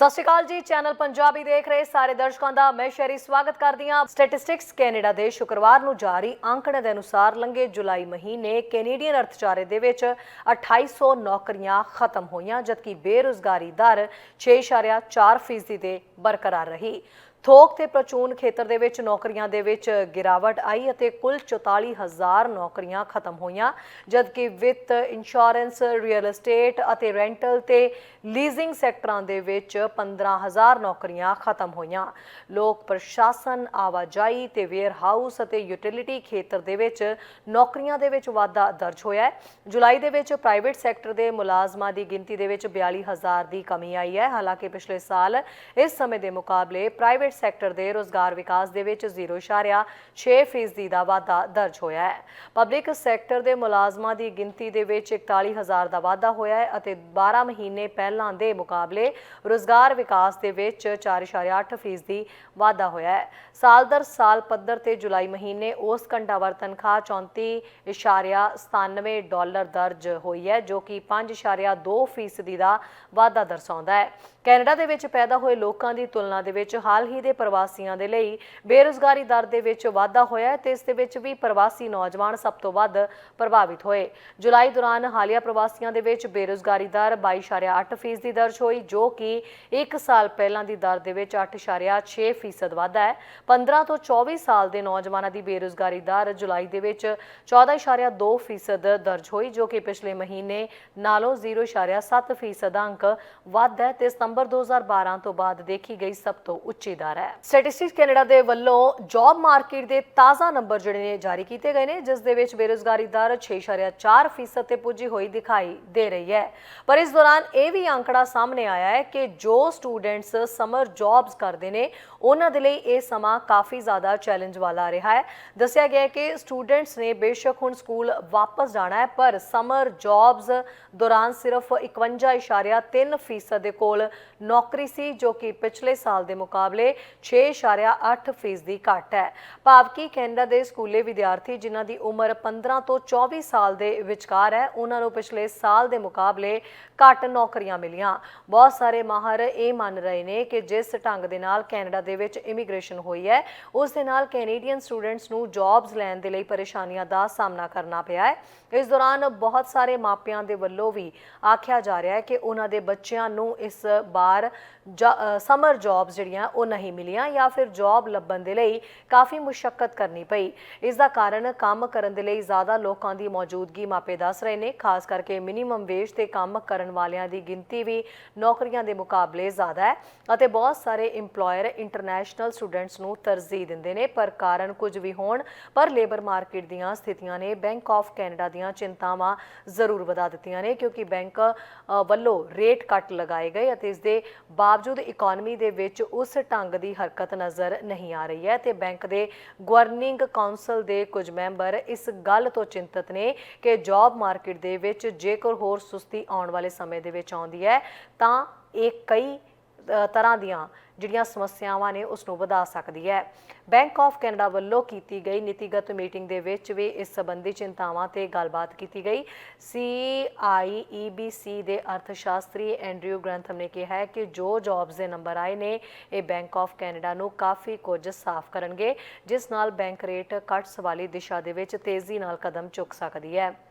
ਸਤਿ ਸ਼੍ਰੀ ਅਕਾਲ ਜੀ, ਚੈਨਲ ਪੰਜਾਬੀ ਦੇਖ ਰਹੇ ਸਾਰੇ ਦਰਸ਼ਕਾਂ ਦਾ। ਮੈਂ ਸ਼ੈਰੀ ਸਵਾਗਤ ਕਰਦੀ ਹਾਂ। ਸਟੈਟਿਸਟਿਕਸ ਕੈਨੇਡਾ ਦੇ ਸ਼ੁੱਕਰਵਾਰ ਨੂੰ ਜਾਰੀ ਅੰਕੜੇ ਦੇ ਅਨੁਸਾਰ ਲੰਘੇ ਜੁਲਾਈ ਮਹੀਨੇ ਕੈਨੇਡੀਅਨ ਅਰਥਚਾਰੇ ਦੇ ਵਿੱਚ 2800 ਨੌਕਰੀਆਂ ਖਤਮ ਹੋਈਆਂ, ਜਦਕਿ ਬੇਰੁਜ਼ਗਾਰੀ ਦਰ 6.4% ਫੀਸਦੀ ਤੇ ਬਰਕਰਾਰ ਰਹੀ। ਥੋਕ ਤੇ ਪ੍ਰਚੂਨ ਖੇਤਰ ਦੇ ਵਿੱਚ ਨੌਕਰੀਆਂ ਦੇ ਵਿੱਚ ਗਿਰਾਵਟ ਆਈ ਅਤੇ ਕੁੱਲ 44000 ਨੌਕਰੀਆਂ ਖਤਮ ਹੋਈਆਂ, ਜਦਕਿ ਵਿੱਤ, ਇੰਸ਼ੋਰੈਂਸ, ਰੀਅਲ ਏਸਟੇਟ ਅਤੇ ਰੈਂਟਲ ਤੇ ਲੀਜ਼ਿੰਗ ਸੈਕਟਰਾਂ ਦੇ ਵਿੱਚ 15000 ਨੌਕਰੀਆਂ ਖਤਮ ਹੋਈਆਂ। ਲੋਕ ਪ੍ਰਸ਼ਾਸਨ, ਆਵਾਜਾਈ ਤੇ ਵੇਅਰ ਹਾਊਸ ਅਤੇ ਯੂਟਿਲਿਟੀ ਖੇਤਰ ਦੇ ਵਿੱਚ ਨੌਕਰੀਆਂ ਦੇ ਵਿੱਚ ਵਾਧਾ ਦਰਜ ਹੋਇਆ ਹੈ। ਜੁਲਾਈ ਦੇ ਵਿੱਚ ਪ੍ਰਾਈਵੇਟ ਸੈਕਟਰ ਦੇ ਮੁਲਾਜ਼ਮਾਂ ਦੀ ਗਿਣਤੀ ਦੇ ਵਿੱਚ 42000 ਦੀ ਕਮੀ ਆਈ ਹੈ। ਹਾਲਾਂਕਿ ਪਿਛਲੇ ਸਾਲ ਇਸ ਸਮੇਂ ਦੇ ਮੁਕਾਬਲੇ ਪ੍ਰਾਈਵੇਟ ਸੈਕਟਰ ਦੇ ਰੋਜ਼ਗਾਰ ਵਿਕਾਸ ਦੇ ਵਿੱਚ 0.6 ਫੀਸਦੀ ਦਾ ਵਾਧਾ ਦਰਜ ਹੋਇਆ ਹੈ। ਪਬਲਿਕ ਸੈਕਟਰ ਦੇ ਮੁਲਾਜ਼ਮਾਂ ਦੀ ਗਿਣਤੀ ਦੇ ਵਿੱਚ 41000 ਦਾ ਵਾਧਾ ਹੋਇਆ ਹੈ ਅਤੇ 12 ਮਹੀਨੇ ਪਹਿਲਾਂ ਦੇ ਮੁਕਾਬਲੇ ਰੋਜ਼ਗਾਰ ਵਿਕਾਸ ਦੇ ਵਿੱਚ 4.8 ਫੀਸਦੀ ਵਾਧਾ ਹੋਇਆ ਹੈ। ਸਾਲ ਦਰ ਸਾਲ ਪੱਧਰ ਤੇ ਜੁਲਾਈ ਮਹੀਨੇ ਉਸ ਘੰਟਾਵਾਰ ਤਨਖਾਹ 34.97 ਡਾਲਰ ਦਰਜ ਹੋਈ ਹੈ, ਜੋ ਕਿ 5.2 ਫੀਸਦੀ ਦਾ ਵਾਧਾ ਦਰਸਾਉਂਦਾ ਹੈ। ਕੈਨੇਡਾ ਦੇ ਵਿੱਚ ਪੈਦਾ ਹੋਏ ਲੋਕਾਂ ਦੀ ਤੁਲਨਾ ਦੇ ਵਿੱਚ ਹਾਲ ਹੀ ਦੇ ਪ੍ਰਵਾਸੀਆਂ ਦੇ ਲਈ ਬੇਰੁਜ਼ਗਾਰੀ ਦਰ ਦੇ ਵਿੱਚ ਵਾਧਾ ਹੋਇਆ ਹੈ ਤੇ ਇਸ ਦੇ ਵਿੱਚ ਵੀ ਪ੍ਰਵਾਸੀ ਨੌਜਵਾਨ ਸਭ ਤੋਂ ਵੱਧ ਪ੍ਰਭਾਵਿਤ ਹੋਏ। ਜੁਲਾਈ ਦੌਰਾਨ ਹਾਲੀਆ ਪ੍ਰਵਾਸੀਆਂ ਦੇ ਵਿੱਚ ਬੇਰੁਜ਼ਗਾਰੀ ਦਰ 22.8 ਫੀਸਦੀ ਦਰਜ ਹੋਈ, ਜੋ ਕਿ 1 ਸਾਲ ਪਹਿਲਾਂ ਦੀ ਦਰ ਦੇ ਵਿੱਚ 8.6 ਫੀਸਦ ਵਾਧਾ ਹੈ। 15 ਤੋਂ 24 ਸਾਲ ਦੇ ਨੌਜਵਾਨਾਂ ਦੀ ਬੇਰੁਜ਼ਗਾਰੀ ਦਰ ਜੁਲਾਈ ਦੇ ਵਿੱਚ 14.2 ਫੀਸਦ ਦਰਜ ਹੋਈ, ਜੋ ਕਿ ਪਿਛਲੇ ਮਹੀਨੇ ਨਾਲੋਂ 0.7 ਫੀਸਦ ਅੰਕ ਵੱਧ ਹੈ ਤੇ ਸਤੰਬਰ 2012 ਤੋਂ ਬਾਅਦ ਦੇਖੀ ਗਈ ਸਭ ਤੋਂ ਉੱਚੀ ਦਰ ਹੈ। ਸਟੈਟਿਸਟਿਕਸ ਕੈਨੇਡਾ ਦੇ ਵੱਲੋਂ ਜੌਬ ਮਾਰਕੀਟ ਦੇ ਤਾਜ਼ਾ ਨੰਬਰ ਜਿਹੜੇ ਨੇ ਜਾਰੀ ਕੀਤੇ ਗਏ ਨੇ, ਜਿਸ ਦੇ ਵਿੱਚ ਬੇਰੁਜ਼ਗਾਰੀ ਦਰ 6.4 ਫੀਸਦ ਤੇ ਪੁੱਜੀ ਹੋਈ ਦਿਖਾਈ ਦੇ ਰਹੀ ਹੈ। ਪਰ ਇਸ ਦੌਰਾਨ ਇਹ ਵੀ ਅੰਕੜਾ ਸਾਹਮਣੇ ਆਇਆ ਹੈ ਕਿ ਜੋ ਸਟੂਡੈਂਟਸ ਸਮਰ ਜੌਬਸ ਕਰਦੇ ਨੇ ਉਹਨਾਂ ਦੇ ਲਈ ਇਹ ਸਮਾਂ ਕਾਫੀ ਜ਼ਿਆਦਾ ਚੈਲੰਜ ਵਾਲਾ ਰਿਹਾ ਹੈ। ਦੱਸਿਆ ਗਿਆ ਹੈ ਕਿ ਸਟੂਡੈਂਟਸ ਨੇ ਬੇਸ਼ੱਕ ਹੁਣ ਸਕੂਲ ਵਾਪਸ ਜਾਣਾ ਹੈ, ਪਰ ਸਮਰ ਜੌਬਸ ਦੌਰਾਨ ਸਿਰਫ 51.3 ਫੀਸਦ ਦੇ ਕੋਲ ਨੌਕਰੀ ਸੀ, ਜੋ ਕਿ ਪਿਛਲੇ ਸਾਲ ਦੇ ਮੁਕਾਬਲੇ 6.8 ਫੀਸਦੀ ਘੱਟ ਹੈ। ਭਾਵ ਕਿ ਕੈਨੇਡਾ ਦੇ ਸਕੂਲੇ ਵਿਦਿਆਰਥੀ ਜਿਨ੍ਹਾਂ ਦੀ ਉਮਰ 15 ਤੋਂ 24 ਸਾਲ ਦੇ ਵਿਚਕਾਰ ਹੈ, ਉਹਨਾਂ ਨੂੰ ਪਿਛਲੇ ਸਾਲ ਦੇ ਮੁਕਾਬਲੇ ਘੱਟ ਨੌਕਰੀਆਂ ਮਿਲੀਆਂ। ਬਹੁਤ ਸਾਰੇ ਮਾਹਰ ਇਹ ਮੰਨ ਰਹੇ ਨੇ ਕਿ ਜਿਸ ਢੰਗ ਦੇ ਨਾਲ ਕੈਨੇਡਾ ਦੇ ਵਿੱਚ ਇਮੀਗ੍ਰੇਸ਼ਨ ਹੋਈ ਹੈ। ਉਸ ਦੇ ਨਾਲ ਕੈਨੇਡੀਅਨ ਸਟੂਡੈਂਟਸ ਨੂੰ ਜੌਬਸ ਲੈਣ ਦੇ ਲਈ ਪਰੇਸ਼ਾਨੀਆਂ ਦਾ ਸਾਹਮਣਾ ਕਰਨਾ ਪਿਆ ਹੈ। ਇਸ ਦੌਰਾਨ ਬਹੁਤ ਸਾਰੇ ਮਾਪਿਆਂ ਦੇ ਵੱਲੋਂ ਵੀ ਆਖਿਆ ਜਾ ਰਿਹਾ ਹੈ ਕਿ ਉਹਨਾਂ ਦੇ ਬੱਚਿਆਂ ਨੂੰ ਇਸ ਬਾਰ ਸਮਰ ਜੌਬਸ ਜਿਹੜੀਆਂ ਉਹ ਨਹੀਂ ਮਿਲੀਆਂ ਜਾਂ ਫਿਰ ਜੌਬ ਲੱਭਣ ਦੇ ਲਈ ਕਾਫੀ ਮੁਸ਼ਕਲ ਕਰਨੀ ਪਈ। ਇਸ ਦਾ ਕਾਰਨ ਕੰਮ ਕਰਨ ਦੇ ਲਈ ਜ਼ਿਆਦਾ ਲੋਕਾਂ ਦੀ ਮੌਜੂਦਗੀ ਮਾਪੇ ਦੱਸ ਰਹੇ ਨੇ। ਖਾਸ ਕਰਕੇ ਮਿਨੀਮਮ ਵੇਜ ਤੇ ਕੰਮ ਕਰਨ ਵਾਲਿਆਂ ਦੀ ਗਿਣਤੀ ਵੀ ਨੌਕਰੀਆਂ ਦੇ ਮੁਕਾਬਲੇ ਜ਼ਿਆਦਾ ਹੈ ਅਤੇ ਬਹੁਤ ਸਾਰੇ EMPLOYER ਇੰਟਰਨੈਸ਼ਨਲ ਸਟੂਡੈਂਟਸ ਨੂੰ ਤਰਜੀਹ ਦਿੰਦੇ ਨੇ, ਪਰ ਕਾਰਨ ਕੁਝ ਵੀ ਹੋਣ, ਪਰ ਲੇਬਰ ਮਾਰਕੀਟ ਦੀਆਂ ਸਥਿਤੀਆਂ ਨੇ ਬੈਂਕ ਆਫ ਕੈਨੇਡਾ ਦੀਆਂ ਚਿੰਤਾਵਾਂ ਜ਼ਰੂਰ ਵਧਾ ਦਿੱਤੀਆਂ ਨੇ, ਕਿਉਂਕਿ ਬੈਂਕ ਵੱਲੋਂ ਰੇਟ ਕੱਟ ਲਗਾਏ ਗਏ ਅਤੇ ਇਸ ਦੇ ਬਾਵਜੂਦ ਇਕਨੋਮੀ ਦੇ ਵਿੱਚ ਉਸ ਢੰਗ ਦੀ ਹਰਕਤ ਨਜ਼ਰ ਨਹੀਂ ਆ ਰਹੀ ਹੈ ਤੇ ਬੈਂਕ ਦੇ ਗਵਰਨਿੰਗ ਕਾਉਂਸਲ ਦੇ ਕੁਝ ਮੈਂਬਰ ਇਸ ਗੱਲ ਤੋਂ ਚਿੰਤਤ ਨੇ ਕਿ ਜੌਬ ਮਾਰਕੀਟ ਦੇ ਵਿੱਚ ਜੇਕਰ ਹੋਰ ਸੁਸਤੀ ਆਉਣ ਵਾਲੇ ਸਮੇਂ ਦੇ ਵਿੱਚ ਆਉਂਦੀ ਹੈ, ਤਾਂ ਇਹ ਕਈ ਤਰ੍ਹਾਂ ਦੀਆਂ ਜਿਹੜੀਆਂ ਸਮੱਸਿਆਵਾਂ ਨੇ ਉਸ ਨੂੰ ਵਧਾ ਸਕਦੀ ਹੈ। ਬੈਂਕ ਆਫ ਕੈਨੇਡਾ ਵੱਲੋਂ ਕੀਤੀ ਗਈ ਨੀਤੀਗਤ ਮੀਟਿੰਗ ਦੇ ਵਿੱਚ ਵੀ ਇਸ ਸੰਬੰਧੀ ਚਿੰਤਾਵਾਂ ਤੇ ਗੱਲਬਾਤ ਕੀਤੀ ਗਈ। ਸੀਆਈਈਬੀਸੀ ਦੇ ਅਰਥਸ਼ਾਸਤਰੀ ਐਂਡਰਿਊ ਗ੍ਰੰਥਮ ਨੇ ਕਿਹਾ ਹੈ ਕਿ ਜੋ ਜੌਬਸ ਦੇ ਨੰਬਰ ਆਏ ਨੇ, ਇਹ ਬੈਂਕ ਆਫ ਕੈਨੇਡਾ ਨੂੰ ਕਾਫੀ ਕੁਝ ਸਾਫ਼ ਕਰਨਗੇ, ਜਿਸ ਨਾਲ ਬੈਂਕ ਰੇਟ ਕੱਟਸ ਵਾਲੀ ਦਿਸ਼ਾ ਦੇ ਵਿੱਚ ਤੇਜ਼ੀ ਨਾਲ ਕਦਮ ਚੁੱਕ ਸਕਦੀ ਹੈ।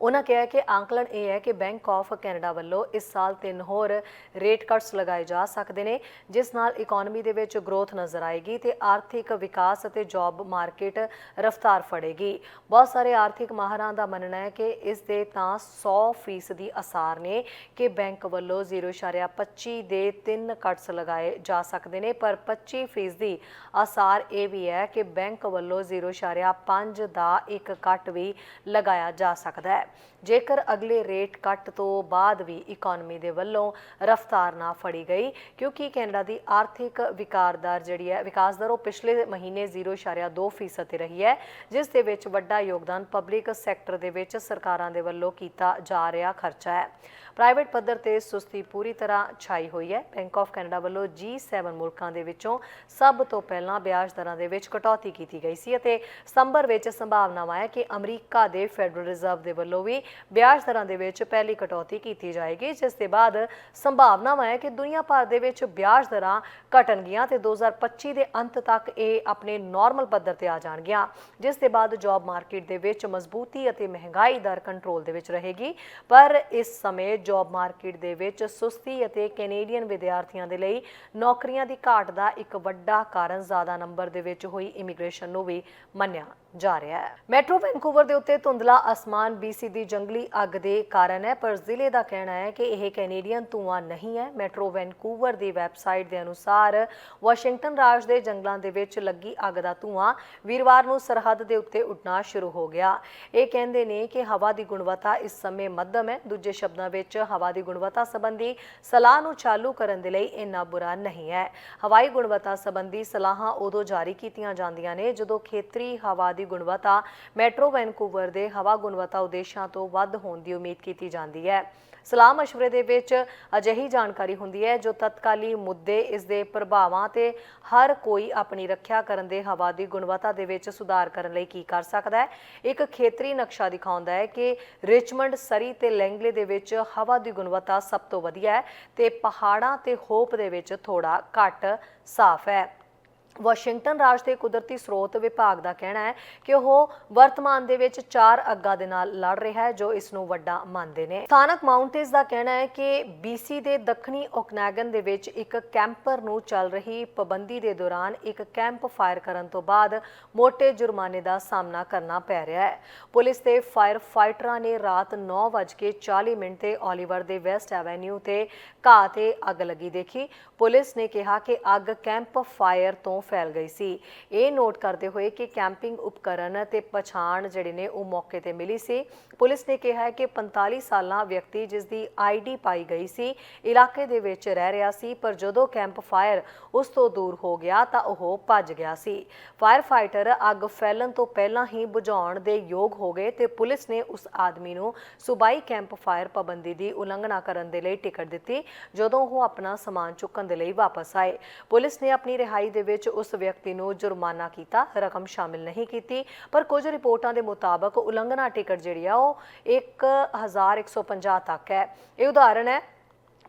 ਉਹਨਾਂ ਕਿਹਾ ਕਿ ਆਂਕਲਣ ਇਹ ਹੈ ਕਿ ਬੈਂਕ ਆਫ ਕੈਨੇਡਾ ਵੱਲੋਂ ਇਸ ਸਾਲ ਤਿੰਨ ਹੋਰ ਰੇਟ ਕੱਟਸ ਲਗਾਏ ਜਾ ਸਕਦੇ ਨੇ, ਜਿਸ ਨਾਲ ਇਕਨੋਮੀ ਦੇ ਵਿੱਚ ਗਰੋਥ ਨਜ਼ਰ ਆਏਗੀ ਤੇ ਆਰਥਿਕ ਵਿਕਾਸ ਅਤੇ ਜੌਬ ਮਾਰਕੀਟ ਰਫ਼ਤਾਰ ਫੜੇਗੀ। ਬਹੁਤ ਸਾਰੇ ਆਰਥਿਕ ਮਾਹਰਾਂ ਦਾ ਮੰਨਣਾ ਹੈ ਕਿ ਇਸ ਦੇ ਤਾਂ 100% ਦੀ ਅਸਾਰ ਨੇ ਕਿ ਬੈਂਕ ਵੱਲੋਂ 0.25 ਦੇ ਤਿੰਨ ਕੱਟਸ ਲਗਾਏ ਜਾ ਸਕਦੇ ਨੇ, ਪਰ 25% ਦੀ ਅਸਾਰ ਇਹ ਵੀ ਹੈ ਕਿ ਬੈਂਕ ਵੱਲੋਂ 0.5 ਦਾ ਇੱਕ ਕੱਟ ਵੀ ਲਗਾਇਆ ਜਾ ਸਕਦਾ ਹੈ। that ਜੇਕਰ ਅਗਲੇ ਰੇਟ ਕੱਟ ਤੋਂ ਬਾਅਦ ਵੀ ਇਕਨੋਮੀ ਦੇ ਵੱਲੋਂ ਰਫ਼ਤਾਰ ਨਾ ਫੜੀ ਗਈ, ਕਿਉਂਕਿ ਕੈਨੇਡਾ ਦੀ ਆਰਥਿਕ ਵਿਕਾਰ ਦਰ ਜਿਹੜੀ ਹੈ, ਵਿਕਾਸ ਦਰ ਉਹ ਪਿਛਲੇ ਮਹੀਨੇ 0.2 ਫੀਸਦ ਤੇ ਰਹੀ ਹੈ, ਜਿਸ ਦੇ ਵਿੱਚ ਵੱਡਾ ਯੋਗਦਾਨ ਪਬਲਿਕ ਸੈਕਟਰ ਦੇ ਵਿੱਚ ਸਰਕਾਰਾਂ ਦੇ ਵੱਲੋਂ ਕੀਤਾ ਜਾ ਰਿਹਾ ਖਰਚਾ ਹੈ। ਪ੍ਰਾਈਵੇਟ ਪੱਧਰ ਤੇ ਸੁਸਤੀ ਪੂਰੀ ਤਰ੍ਹਾਂ ਛਾਈ ਹੋਈ ਹੈ। ਬੈਂਕ ਆਫ ਕੈਨੇਡਾ ਵੱਲੋਂ G7 ਮੁਲਕਾਂ ਦੇ ਵਿੱਚੋਂ ਸਭ ਤੋਂ ਪਹਿਲਾਂ ਵਿਆਜ ਦਰਾਂ ਦੇ ਵਿੱਚ ਕਟੌਤੀ ਕੀਤੀ ਗਈ ਸੀ ਅਤੇ ਸਤੰਬਰ ਵਿੱਚ ਸੰਭਾਵਨਾਵਾਂ ਹੈ ਕਿ ਅਮਰੀਕਾ ਦੇ ਫੈਡਰਲ ਰਿਜ਼ਰਵ ਦੇ ਵੱਲੋਂ ਵੀ ਵਿਆਜ ਦਰਾਂ ਦੇ ਵਿੱਚ ਪਹਿਲੀ ਕਟੌਤੀ ਕੀਤੀ ਜਾਏਗੀ, ਜਿਸ ਦੇ ਬਾਅਦ ਸੰਭਾਵਨਾਵਾਂ ਹੈ ਕਿ ਦੁਨੀਆ ਭਰ ਦੇ ਵਿੱਚ ਵਿਆਜ ਦਰਾਂ ਘਟਣਗੀਆਂ ਤੇ 2025 ਦੇ ਅੰਤ ਤੱਕ ਇਹ ਆਪਣੇ ਨਾਰਮਲ ਪੱਧਰ ਤੇ ਆ ਜਾਣਗੀਆਂ, ਜਿਸ ਦੇ ਬਾਅਦ ਜੌਬ ਮਾਰਕੀਟ ਦੇ ਵਿੱਚ ਮਜ਼ਬੂਤੀ ਅਤੇ ਮਹਿੰਗਾਈ ਦਰ ਕੰਟਰੋਲ ਦੇ ਵਿੱਚ ਰਹੇਗੀ। ਪਰ ਇਸ ਸਮੇਂ ਜੌਬ ਮਾਰਕੀਟ ਦੇ ਵਿੱਚ ਸੁਸਤੀ ਅਤੇ ਕੈਨੇਡੀਅਨ ਵਿਦਿਆਰਥੀਆਂ ਦੇ ਲਈ ਨੌਕਰੀਆਂ ਦੀ ਘਾਟ ਦਾ ਇੱਕ ਵੱਡਾ ਕਾਰਨ ਜ਼ਿਆਦਾ ਨੰਬਰ ਦੇ ਵਿੱਚ ਹੋਈ ਇਮੀਗ੍ਰੇਸ਼ਨ ਨੂੰ ਵੀ ਮੰਨਿਆ ਜਾ ਰਿਹਾ ਹੈ। ਮੈਟਰੋ ਵੈਨਕੂਵਰ ਦੇ ਉੱਤੇ ਧੁੰਦਲਾ ਅਸਮਾਨ BC ਦੀ ਜੰਗਲੀ ਅੱਗ ਦੇ ਕਾਰਨ ਹੈ, ਪਰ ਜ਼ਿਲ੍ਹੇ ਦਾ ਕਹਿਣਾ ਹੈ ਕਿ ਇਹ ਕੈਨੇਡੀਅਨ ਧੂਆਂ ਨਹੀਂ ਹੈ। ਮੈਟਰੋ ਵੈਨਕੂਵਰ ਦੀ ਵੈਬਸਾਈਟ ਦੇ ਅਨੁਸਾਰ ਵਾਸ਼ਿੰਗਟਨ ਰਾਜ ਦੇ ਜੰਗਲਾਂ ਦੇ ਵਿੱਚ ਲੱਗੀ ਅੱਗ ਦਾ ਧੂਆਂ ਵੀਰਵਾਰ ਨੂੰ ਸਰਹੱਦ ਦੇ ਉੱਤੇ ਉੱਡਣਾ ਸ਼ੁਰੂ ਹੋ ਗਿਆ। ਇਹ ਕਹਿੰਦੇ ਨੇ ਕਿ ਹਵਾ ਦੀ ਗੁਣਵੱਤਾ ਇਸ ਸਮੇਂ ਮੱਧਮ ਹੈ। ਦੂਜੇ ਸ਼ਬਦਾਂ ਵਿੱਚ, ਹਵਾ ਦੀ ਗੁਣਵੱਤਾ ਸੰਬੰਧੀ ਸਲਾਹ ਨੂੰ ਚਾਲੂ ਕਰਨ ਦੇ ਲਈ ਇੰਨਾ ਬੁਰਾ ਨਹੀਂ ਹੈ। ਹਵਾਈ ਗੁਣਵੱਤਾ ਸੰਬੰਧੀ ਸਲਾਹਾਂ ਉਦੋਂ ਜਾਰੀ ਕੀਤੀਆਂ ਜਾਂਦੀਆਂ ਨੇ ਜਦੋਂ ਖੇਤਰੀ ਹਵਾ ਦੀ ਗੁਣਵੱਤਾ, ਮੈਟਰੋ ਵੈਨਕੂਵਰ ਦੇ ਹਵਾ ਗੁਣਵੱਤਾ ਉਦੇਸ਼ਾਂ ਤੋਂ ਵੱਧ ਹੋਣ ਦੀ ਉਮੀਦ ਕੀਤੀ ਜਾਂਦੀ ਹੈ। ਸਲਾਹ مشਵਰੇ ਦੇ ਵਿੱਚ ਅਜਿਹੀ ਜਾਣਕਾਰੀ ਹੁੰਦੀ ਹੈ ਜੋ ਤਤਕਾਲੀ ਮੁੱਦੇ ਇਸ ਦੇ ਪ੍ਰਭਾਵਾਂ ਤੇ ਹਰ ਕੋਈ ਆਪਣੀ ਰੱਖਿਆ ਕਰਨ ਦੇ ਹਵਾ ਦੀ ਗੁਣਵੱਤਾ ਦੇ ਵਿੱਚ ਸੁਧਾਰ ਕਰਨ ਲਈ ਕੀ ਕਰ ਸਕਦਾ ਹੈ। ਇੱਕ ਖੇਤਰੀ ਨਕਸ਼ਾ ਦਿਖਾਉਂਦਾ ਹੈ ਕਿ ਰਿਚਮੰਡ ਸਰੀ ਤੇ ਲੈਂਗਲੇ ਦੇ ਵਿੱਚ ਹਵਾ ਦੀ ਗੁਣਵੱਤਾ ਸਭ ਤੋਂ ਵਧੀਆ ਹੈ ਤੇ ਪਹਾੜਾਂ ਤੇ ਹੋਪ ਦੇ ਵਿੱਚ ਥੋੜਾ ਘੱਟ ਸਾਫ਼ ਹੈ। ਵਾਸ਼ਿੰਗਟਨ ਰਾਜ ਦੇ ਕੁਦਰਤੀ ਸਰੋਤ ਵਿਭਾਗ ਦਾ ਕਹਿਣਾ ਹੈ ਕਿ ਉਹ ਵਰਤਮਾਨ ਦੇ ਵਿੱਚ ਚਾਰ ਅੱਗਾਂ ਦੇ ਨਾਲ ਲੜ ਰਿਹਾ ਹੈ, ਜੋ ਇਸ ਨੂੰ ਵੱਡਾ ਮੰਨਦੇ ਨੇ। ਸਥਾਨਕ ਮਾਊਂਟੇਨਸ ਦਾ ਕਹਿਣਾ ਹੈ ਕਿ BC ਦੇ ਦੱਖਣੀ ਓਕਨੈਗਨ ਦੇ ਵਿੱਚ ਇੱਕ ਕੈਂਪਰ ਨੂੰ ਚੱਲ ਰਹੀ ਪਾਬੰਦੀ ਦੇ ਦੌਰਾਨ ਇੱਕ ਕੈਂਪ ਫਾਇਰ ਕਰਨ ਤੋਂ ਬਾਅਦ ਮੋٹے ਜੁਰਮਾਨੇ ਦਾ ਸਾਹਮਣਾ ਕਰਨਾ ਪੈ ਰਿਹਾ ਹੈ। ਪੁਲਿਸ ਤੇ ਫਾਇਰ ਫਾਈਟਰਾਂ ਨੇ ਰਾਤ 9:40 ਮਿੰਟ ਤੇ ਓਲੀਵਰ ਦੇ ਵੈਸਟ ਐਵੇਨਿਊ ਤੇ ਘਾਹ ਤੇ ਅੱਗ ਲੱਗੀ ਦੇਖੀ। ਪੁਲਿਸ ਨੇ ਕਿਹਾ ਕਿ ਅੱਗ ਕੈਂਪ ਫਾਇਰ ਤੋਂ ਫੈਲ ਗਈ ਸੀ। ਇਹ ਨੋਟ ਕਰਦੇ ਹੋਏ ਕਿ ਕੈਂਪਿੰਗ ਉਪਕਰਨ ਤੇ ਪਛਾਣ ਜਿਹੜੇ ਨੇ ਉਹ ਮੌਕੇ ਤੇ ਮਿਲੀ ਸੀ। ਪੁਲਿਸ ਨੇ ਕਿਹਾ ਹੈ ਕਿ 45 ਸਾਲਾਂ ਵਿਅਕਤੀ ਜਿਸ ਦੀ ਆਈਡੀ ਪਾਈ ਗਈ ਸੀ, ਇਲਾਕੇ ਦੇ ਵਿੱਚ ਰਹਿ ਰਿਹਾ ਸੀ, ਪਰ ਜਦੋਂ ਕੈਂਪ ਫਾਇਰ ਉਸ ਤੋਂ ਦੂਰ ਹੋ ਗਿਆ ਤਾਂ ਉਹ ਭੱਜ ਗਿਆ ਸੀ। ਫਾਇਰ ਫਾਈਟਰ ਅੱਗ ਫੈਲਣ ਤੋਂ ਪਹਿਲਾਂ ਹੀ ਬੁਝਾਉਣ ਦੇ ਯੋਗ ਹੋ ਗਏ ਤੇ ਪੁਲਿਸ ਨੇ ਉਸ ਆਦਮੀ ਨੂੰ ਸੁਬਾਈ ਕੈਂਪ ਫਾਇਰ ਪਾਬੰਦੀ ਦੀ ਉਲੰਘਣਾ ਕਰਨ ਦੇ ਲਈ ਟਿਕਟ ਦਿੱਤੀ, ਜਦੋਂ ਉਹ ਆਪਣਾ ਸਮਾਨ ਚੁੱਕਣ ਦੇ ਲਈ ਵਾਪਸ ਆਏ। ਪੁਲਿਸ ਨੇ ਆਪਣੀ ਰਿਹਾਈ ਦੇ ਵਿੱਚ ਉਸ ਵਿਅਕਤੀ ਨੂੰ ਜੁਰਮਾਨਾ ਕੀਤਾ, ਰਕਮ ਸ਼ਾਮਿਲ ਨਹੀਂ ਕੀਤੀ, ਪਰ ਕੁਝ ਰਿਪੋਰਟਾਂ ਦੇ ਮੁਤਾਬਕ ਉਲੰਘਣਾ ਟਿਕਟ ਜਿਹੜੀ ਆ ਉਹ 1150 ਤੱਕ ਹੈ। ਇਹ ਉਦਾਹਰਣ ਹੈ,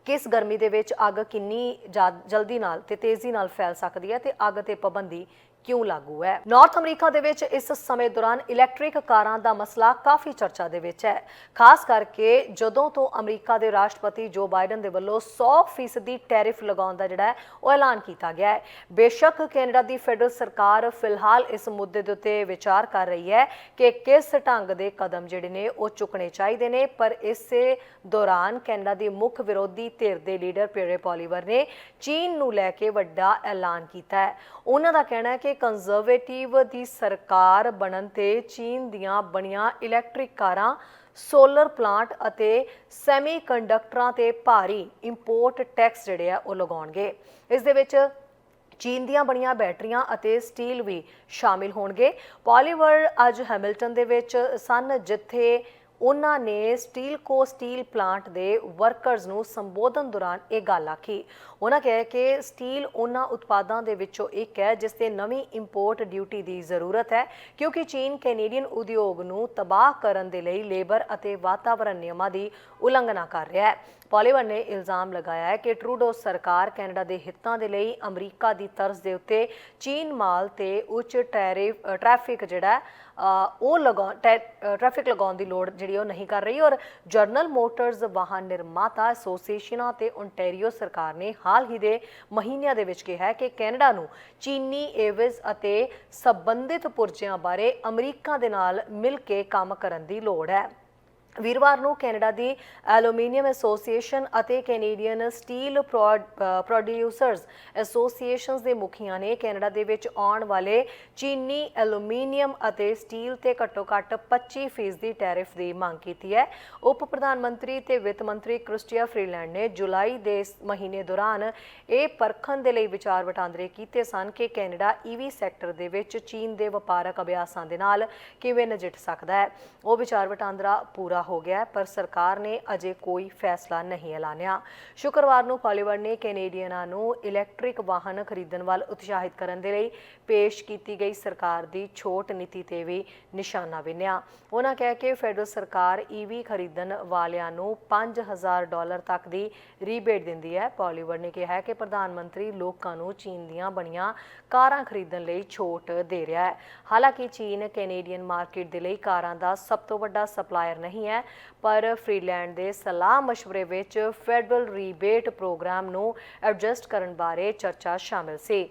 ਕਿਸ ਗਰਮੀ ਦੇ ਵਿੱਚ ਅੱਗ ਕਿੰਨੀ ਜਲਦੀ ਨਾਲ ਤੇ ਤੇਜ਼ੀ ਨਾਲ ਫੈਲ ਸਕਦੀ ਹੈ ਤੇ ਅੱਗ ਤੇ ਪਾਬੰਦੀ ਕਿਉਂ ਲਾਗੂ ਹੈ? ਨਾਰਥ ਅਮਰੀਕਾ ਦੇ ਵਿੱਚ ਇਸ ਸਮੇਂ ਦੌਰਾਨ ਇਲੈਕਟ੍ਰਿਕ ਕਾਰਾਂ ਦਾ ਮਸਲਾ ਕਾਫੀ ਚਰਚਾ ਦੇ ਵਿੱਚ ਹੈ। ਖਾਸ ਕਰਕੇ ਜਦੋਂ ਤੋਂ ਅਮਰੀਕਾ ਦੇ ਰਾਸ਼ਟਰਪਤੀ ਜੋ ਬਾਈਡਨ ਦੇ ਵੱਲੋਂ 100% ਟੈਰਿਫ ਲਗਾਉਣ ਦਾ ਜਿਹੜਾ ਉਹ ਐਲਾਨ ਕੀਤਾ ਗਿਆ ਹੈ। ਬੇਸ਼ੱਕ ਕੈਨੇਡਾ ਦੀ ਫੈਡਰਲ ਸਰਕਾਰ ਫਿਲਹਾਲ ਇਸ ਮੁੱਦੇ ਦੇ ਉੱਤੇ ਵਿਚਾਰ ਕਰ ਰਹੀ ਹੈ ਕਿ ਕਿਸ ਢੰਗ ਦੇ ਕਦਮ ਜਿਹੜੇ ਨੇ, ਉਹ ਚੁੱਕਣੇ ਚਾਹੀਦੇ ਨੇ। ਪਰ ਇਸੇ ਦੌਰਾਨ ਕੈਨੇਡਾ ਦੀ ਮੁੱਖ ਵਿਰੋਧੀ ਧਿਰ ਦੇ ਲੀਡਰ ਪੀਰੇ ਪੋਲੀਵਰ ਨੇ ਚੀਨ ਨੂੰ ਲੈ ਕੇ ਵੱਡਾ ਐਲਾਨ ਕੀਤਾ ਹੈ। ਉਹਨਾਂ ਦਾ ਕਹਿਣਾ ਹੈ ਕਿ ਕੰਜ਼ਰਵੇਟਿਵ ਦੀ ਸਰਕਾਰ ਬਣਨ ਤੇ ਚੀਨ ਦੀਆਂ ਬਣੀਆਂ ਇਲੈਕਟ੍ਰਿਕ ਕਾਰਾਂ ਸੋਲਰ ਪਲਾਂਟ ਅਤੇ ਸੈਮੀਕੰਡਕਟਰਾਂ ਤੇ ਭਾਰੀ ਇੰਪੋਰਟ ਟੈਕਸ ਜਿਹੜੇ ਆ ਉਹ ਲਗਾਉਣਗੇ। ਇਸ ਦੇ ਵਿੱਚ ਚੀਨ ਦੀਆਂ ਬਣੀਆਂ ਬੈਟਰੀਆਂ ਅਤੇ ਸਟੀਲ ਵੀ ਸ਼ਾਮਿਲ ਹੋਣਗੇ। ਪੋਲੀਵਰ ਅੱਜ ਹੈਮਿਲਟਨ ਦੇ ਵਿੱਚ ਸਨ, ਜਿੱਥੇ ਉਹਨਾਂ ਨੇ ਸਟੀਲ ਕੋ ਸਟੀਲ ਪਲਾਂਟ ਦੇ ਵਰਕਰਸ ਨੂੰ ਸੰਬੋਧਨ ਦੌਰਾਨ ਇਹ ਗੱਲ ਆਖੀ। ਉਹਨਾਂ ਕਿਹਾ ਕਿ ਸਟੀਲ ਉਹਨਾਂ ਉਤਪਾਦਾਂ ਦੇ ਵਿੱਚੋਂ ਇੱਕ ਹੈ ਜਿਸ ਤੇ ਨਵੀਂ ਇੰਪੋਰਟ ਡਿਊਟੀ ਦੀ ਜ਼ਰੂਰਤ ਹੈ ਕਿਉਂਕਿ ਚੀਨ ਕੈਨੇਡੀਅਨ ਉਦਯੋਗ ਨੂੰ ਤਬਾਹ ਕਰਨ ਦੇ ਲਈ ਲੇਬਰ ਅਤੇ ਵਾਤਾਵਰਣ ਨਿਯਮਾਂ ਦੀ ਉਲੰਘਣਾ ਕਰ ਰਿਹਾ ਹੈ। ਪੋਲੀਵਰ ਨੇ ਇਲਜ਼ਾਮ ਲਗਾਇਆ ਹੈ ਕਿ ਟਰੂਡੋ ਸਰਕਾਰ ਕੈਨੇਡਾ ਦੇ ਹਿੱਤਾਂ ਦੇ ਲਈ ਅਮਰੀਕਾ ਦੀ ਤਰਜ਼ ਦੇ ਉੱਤੇ ਚੀਨ ਮਾਲ ਤੇ ਉੱਚ ਟੈਰਿਫ ਅ, ਟ੍ਰੈਫਿਕ ਜਿਹੜਾ ਉਹ ਲਗਾਉਣ ਟੈ- ਅ, ਟ੍ਰੈਫਿਕ ਲਗਾਉਣ ਦੀ ਲੋੜ ਜਿਹੜੀ ਉਹ ਨਹੀਂ ਕਰ ਰਹੀ ਔਰ ਜਰਨਲ ਮੋਟਰਸ ਵਾਹਨ ਨਿਰਮਾਤਾ ਐਸੋਸੀਏਸ਼ਨਾਂ ਤੇ ਓਨਟਾਰੀਓ ਸਰਕਾਰ ਨੇ ਹਾਲ ਹੀ ਦੇ ਮਹੀਨਿਆਂ ਦੇ ਵਿੱਚ ਕਿਹਾ ਕਿ ਕੈਨੇਡਾ ਨੂੰ ਚੀਨੀ ਏਵਜ਼ ਅਤੇ ਸੰਬੰਧਿਤ ਪੁਰਜਿਆਂ ਬਾਰੇ ਅਮਰੀਕਾ ਦੇ ਨਾਲ ਮਿਲ ਕੇ ਕੰਮ ਕਰਨ ਦੀ ਲੋੜ ਹੈ। ਵੀਰਵਾਰ ਨੂੰ ਕੈਨੇਡਾ ਦੀ ਐਲੂਮੀਨੀਅਮ ਐਸੋਸੀਏਸ਼ਨ ਅਤੇ ਕੈਨੇਡੀਅਨ ਸਟੀਲ ਪ੍ਰੋਡਿਊਸਰਸ ਐਸੋਸੀਏਸ਼ਨਸ ਦੇ ਮੁਖੀਆਂ ਨੇ ਕੈਨੇਡਾ ਦੇ ਵਿੱਚ ਆਉਣ ਵਾਲੇ ਚੀਨੀ ਐਲੂਮੀਨੀਅਮ ਅਤੇ ਸਟੀਲ ਤੇ ਘੱਟੋ-ਘੱਟ 25% ਦੀ ਟੈਰਿਫ ਦੀ ਮੰਗ ਕੀਤੀ ਹੈ। ਉਪ ਪ੍ਰਧਾਨ ਮੰਤਰੀ ਤੇ ਵਿੱਤ ਮੰਤਰੀ ਕ੍ਰਿਸਟੀਆ ਫਰੀਲੈਂਡ ਨੇ ਜੁਲਾਈ ਦੇ ਮਹੀਨੇ ਦੌਰਾਨ ਇਹ ਪਰਖਣ ਦੇ ਲਈ ਵਿਚਾਰ ਵਟਾਂਦਰੇ ਕੀਤੇ ਸਨ ਕਿ ਕੈਨੇਡਾ ਈਵੀ ਸੈਕਟਰ ਦੇ ਵਿੱਚ ਚੀਨ ਦੇ ਵਪਾਰਕ ਅਭਿਆਸਾਂ ਦੇ ਨਾਲ ਕਿਵੇਂ ਨਜਿੱਠ ਸਕਦਾ ਹੈ। ਉਹ ਵਿਚਾਰ ਵਟਾਂਦਰਾ ਪੂਰਾ ਪੂਰਾ ਹੋ ਗਿਆ ਪਰ ਸਰਕਾਰ ਨੇ ਅਜੇ ਕੋਈ ਫੈਸਲਾ ਨਹੀਂ ਐਲਾਨਿਆ। ਸ਼ੁੱਕਰਵਾਰ ਨੂੰ ਪਾਲੀਵੁੱਡ ਨੇ ਕੈਨੇਡੀਅਨਾਂ ਨੂੰ ਇਲੈਕਟ੍ਰਿਕ ਵਾਹਨ ਖਰੀਦਣ ਵੱਲ ਉਤਸ਼ਾਹਿਤ ਕਰਨ ਦੇ ਲਈ ਪੇਸ਼ ਕੀਤੀ ਗਈ ਸਰਕਾਰ ਦੀ ਛੋਟ ਨੀਤੀ ਤੇ ਵੀ ਨਿਸ਼ਾਨਾ ਬਿੰਨਿਆ ਉਹਨਾਂ ਕਹਿ ਕੇ ਫੈਡਰਲ ਸਰਕਾਰ ਈਵੀ ਖਰੀਦਣ ਵਾਲਿਆਂ ਨੂੰ 5000 ਡਾਲਰ ਤੱਕ ਦੀ ਰੀਬੇਟ ਦਿੰਦੀ ਹੈ। ਪਾਲੀਵੁੱਡ ਨੇ ਕਿਹਾ ਹੈ ਕਿ ਪ੍ਰਧਾਨ ਮੰਤਰੀ ਲੋਕਾਂ ਨੂੰ ਚੀਨ ਦੀਆਂ ਬਣੀਆਂ ਕਾਰਾਂ ਖਰੀਦਣ ਲਈ ਛੋਟ ਦੇ ਰਿਹਾ ਹੈ। ਹਾਲਾਂਕਿ ਚੀਨ ਕੈਨੇਡੀਅਨ ਮਾਰਕੀਟ ਦੇ ਲਈ ਕਾਰਾਂ ਦਾ ਸਭ ਤੋਂ ਵੱਡਾ ਸਪਲਾਇਰ ਨਹੀਂ ਹੈ ਪਰ ਫ੍ਰੀਲੈਂਡ ਦੇ ਸਲਾਹ مشਵਰੇ ਵਿੱਚ ਫੈਡਰਲ ਰੀਬੇਟ ਪ੍ਰੋਗਰਾਮ ਨੂੰ ਐਡਜਸਟ ਕਰਨ ਬਾਰੇ ਚਰਚਾ ਸ਼ਾਮਿਲ ਸੀ।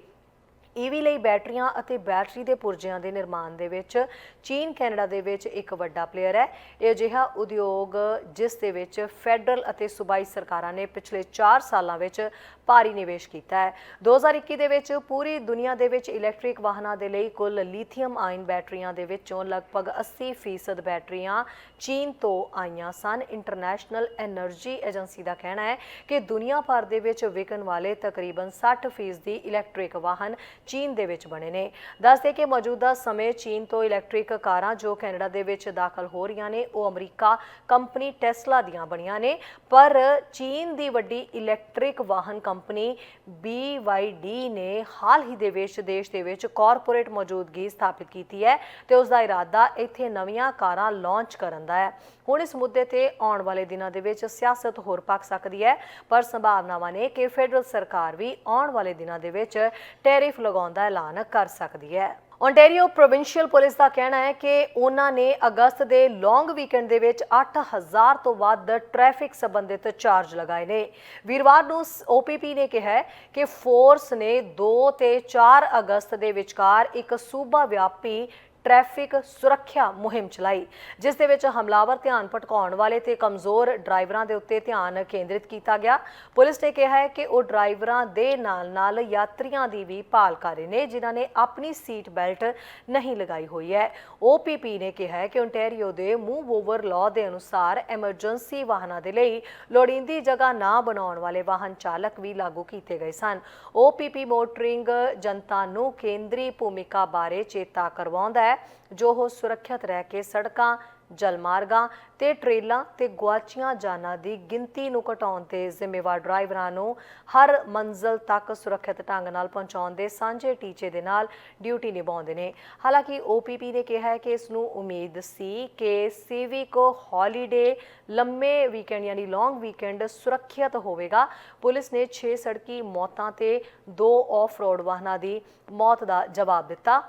ਈਵੀ ਲਈ ਬੈਟਰੀਆਂ ਅਤੇ ਬੈਟਰੀ ਦੇ ਪੁਰਜਿਆਂ ਦੇ ਨਿਰਮਾਣ ਦੇ ਵਿੱਚ ਚੀਨ, ਕੈਨੇਡਾ ਦੇ ਵਿੱਚ ਇੱਕ ਵੱਡਾ ਪਲੇਅਰ ਹੈ। ਇਹ ਅਜਿਹਾ ਉਦਯੋਗ ਜਿਸ ਦੇ ਵਿੱਚ ਫੈਡਰਲ ਅਤੇ ਸੂਬਾਈ ਸਰਕਾਰਾਂ ਨੇ ਪਿਛਲੇ 4 ਸਾਲਾਂ ਵਿੱਚ ਭਾਰੀ ਨਿਵੇਸ਼ ਕੀਤਾ ਹੈ। 2021 ਦੇ ਵਿੱਚ ਪੂਰੀ ਦੁਨੀਆ ਦੇ ਵਿੱਚ ਇਲੈਕਟ੍ਰਿਕ ਵਾਹਨਾਂ ਦੇ ਲਈ ਕੁੱਲ ਲੀਥੀਅਮ ਆਇਨ ਬੈਟਰੀਆਂ ਦੇ ਵਿੱਚੋਂ ਲਗਭਗ 80% ਬੈਟਰੀਆਂ ਚੀਨ ਤੋਂ ਆਈਆਂ ਸਨ। ਇੰਟਰਨੈਸ਼ਨਲ એનર્ਜੀ ਏਜੰਸੀ ਦਾ ਕਹਿਣਾ ਹੈ ਕਿ ਦੁਨੀਆ ਭਰ ਦੇ ਵਿੱਚ ਵਿਕਣ ਵਾਲੇ ਤਕਰੀਬਨ 60% ਦੀ ਇਲੈਕਟ੍ਰਿਕ ਵਾਹਨ ਚੀਨ ਦੇ ਵਿੱਚ ਬਣੇ ਨੇ। ਦੱਸਦੇ ਕਿ ਮੌਜੂਦਾ ਸਮੇਂ ਚੀਨ ਤੋਂ ਇਲੈਕਟ੍ਰਿਕ ਕਾਰਾਂ ਜੋ ਕੈਨੇਡਾ ਦੇ ਵਿੱਚ ਦਾਖਲ ਹੋ ਰਹੀਆਂ ਨੇ, ਉਹ ਅਮਰੀਕਾ ਕੰਪਨੀ ਟੈਸਲਾ ਦੀਆਂ ਬਣੀਆਂ ਨੇ। ਪਰ ਚੀਨ ਦੀ ਵੱਡੀ ਇਲੈਕਟ੍ਰਿਕ ਵਾਹਨ ਕੰਪਨੀ BYD ਨੇ ਹਾਲ ਹੀ ਦੇ ਵਿੱਚ ਦੇਸ਼ ਦੇ ਵਿੱਚ ਕਾਰਪੋਰੇਟ ਮੌਜੂਦਗੀ ਸਥਾਪਿਤ ਕੀਤੀ ਹੈ ਤੇ ਉਸ ਦਾ ਇਰਾਦਾ ਇੱਥੇ ਨਵੀਆਂ ਕਾਰਾਂ ਲਾਂਚ ਕਰਨ ਦਾ ਹੈ। ਹੁਣ ਇਸ ਮੁੱਦੇ ਤੇ ਆਉਣ ਵਾਲੇ ਦਿਨਾਂ ਦੇ ਵਿੱਚ ਸਿਆਸਤ ਹੋਰ ਪੱਕ ਸਕਦੀ ਹੈ, ਪਰ ਸੰਭਾਵਨਾਵਾਂ ਨੇ ਕਿ ਫੈਡਰਲ ਸਰਕਾਰ ਵੀ ਆਉਣ ਵਾਲੇ ਦਿਨਾਂ ਦੇ ਵਿੱਚ ਟੈਰਿਫ ਲਗਾਉਣ ਦਾ ਐਲਾਨ ਕਰ ਸਕਦੀ ਹੈ। ਓਨਟਾਰੀਓ ਪ੍ਰੋਵਿੰਸ਼ੀਅਲ ਪੁਲਿਸ ਦਾ ਕਹਿਣਾ ਹੈ ਕਿ ਉਹਨਾਂ ਨੇ ਅਗਸਤ ਦੇ ਲੌਂਗ ਵੀਕਐਂਡ ਦੇ ਵਿੱਚ 8000 ਤੋਂ ਵੱਧ ਟ੍ਰੈਫਿਕ ਸੰਬੰਧਿਤ ਚਾਰਜ ਲਗਾਏ ਨੇ। ਵੀਰਵਾਰ ਨੂੰ ਓਪੀਪੀ ਨੇ ਕਿਹਾ ਕਿ ਫੋਰਸ ਨੇ 2 ਤੇ 4 ਅਗਸਤ ਦੇ ਵਿਚਕਾਰ ਇੱਕ ਸੂਬਾ ਵਿਆਪੀ ਟ੍ਰੈਫਿਕ ਸੁਰੱਖਿਆ ਮੁਹਿੰਮ ਚਲਾਈ, ਜਿਸ ਦੇ ਵਿੱਚ ਹਮਲਾਵਰ ਧਿਆਨ ਭਟਕਾਉਣ ਵਾਲੇ ਤੇ ਕਮਜ਼ੋਰ ਡਰਾਈਵਰਾਂ ਦੇ ਉੱਤੇ ਧਿਆਨ ਕੇਂਦਰਿਤ ਕੀਤਾ ਗਿਆ। ਪੁਲਿਸ ਨੇ ਕਿਹਾ ਹੈ ਕਿ ਉਹ ਡਰਾਈਵਰਾਂ ਦੇ ਨਾਲ-ਨਾਲ ਯਾਤਰੀਆਂ ਦੀ ਵੀ ਭਾਲ ਕਰ ਰਹੇ ਨੇ, ਜਿਨ੍ਹਾਂ ਨੇ ਆਪਣੀ ਸੀਟ ਬੈਲਟ ਨਹੀਂ ਲਗਾਈ ਹੋਈ ਹੈ। OPP ਨੇ ਕਿਹਾ ਹੈ ਕਿ ਓਨਟਾਰੀਓ ਦੇ ਮੂਵ ਓਵਰ ਲਾਅ ਦੇ ਅਨੁਸਾਰ ਐਮਰਜੈਂਸੀ ਵਾਹਨਾਂ ਦੇ ਲਈ ਲੋੜੀਂਦੀ ਜਗ੍ਹਾ ਨਾ ਬਣਾਉਣ ਵਾਲੇ ਵਾਹਨ ਚਾਲਕ ਵੀ ਲਾਗੂ ਕੀਤੇ ਗਏ ਸਨ। OPP ਮੋਟਰਿੰਗ ਜਨਤਾ ਨੂੰ ਕੇਂਦਰੀ ਭੂਮਿਕਾ ਬਾਰੇ ਚੇਤਾ ਕਰਵਾਉਂਦਾ ਹੈ। ਜੋ ਉਹ ਸੁਰੱਖਿਅਤ ਰਹਿ ਕੇ ਸੜਕਾਂ, ਜਲਮਾਰਗਾਂ ਤੇ ਟ੍ਰੇਲਾਂ ਤੇ ਗੁਆਚੀਆਂ ਜਾਨਾਂ ਦੀ ਗਿਣਤੀ ਨੂੰ ਘਟਾਉਣ ਤੇ ਜ਼ਿੰਮੇਵਾਰ ਡਰਾਈਵਰਾਂ ਨੂੰ ਹਰ ਮੰਜ਼ਲ ਤੱਕ ਸੁਰੱਖਿਅਤ ਢੰਗ ਨਾਲ ਪਹੁੰਚਾਉਣ ਦੇ ਸਾਂਝੇ ਟੀਚੇ ਦੇ ਨਾਲ ਡਿਊਟੀ ਨਿਭਾਉਂਦੇ ਨੇ। ਹਾਲਾਂਕਿ OPP ਨੇ ਕਿਹਾ ਹੈ ਕਿ ਇਸ ਨੂੰ ਉਮੀਦ ਸੀ ਕਿ ਸਿਵਿਕ ਹੌਲੀਡੇ ਲੰਮੇ ਵੀਕਐਂਡ ਯਾਨੀ ਲੌਂਗ ਵੀਕਐਂਡ ਸੁਰੱਖਿਅਤ ਹੋਵੇਗਾ। ਪੁਲਿਸ ਨੇ 6 ਸੜਕੀ ਮੌਤਾਂ ਤੇ 2 ਆਫ ਰੋਡ ਵਾਹਨਾਂ ਦੀ ਮੌਤ ਦਾ ਜਵਾਬ ਦਿੱਤਾ।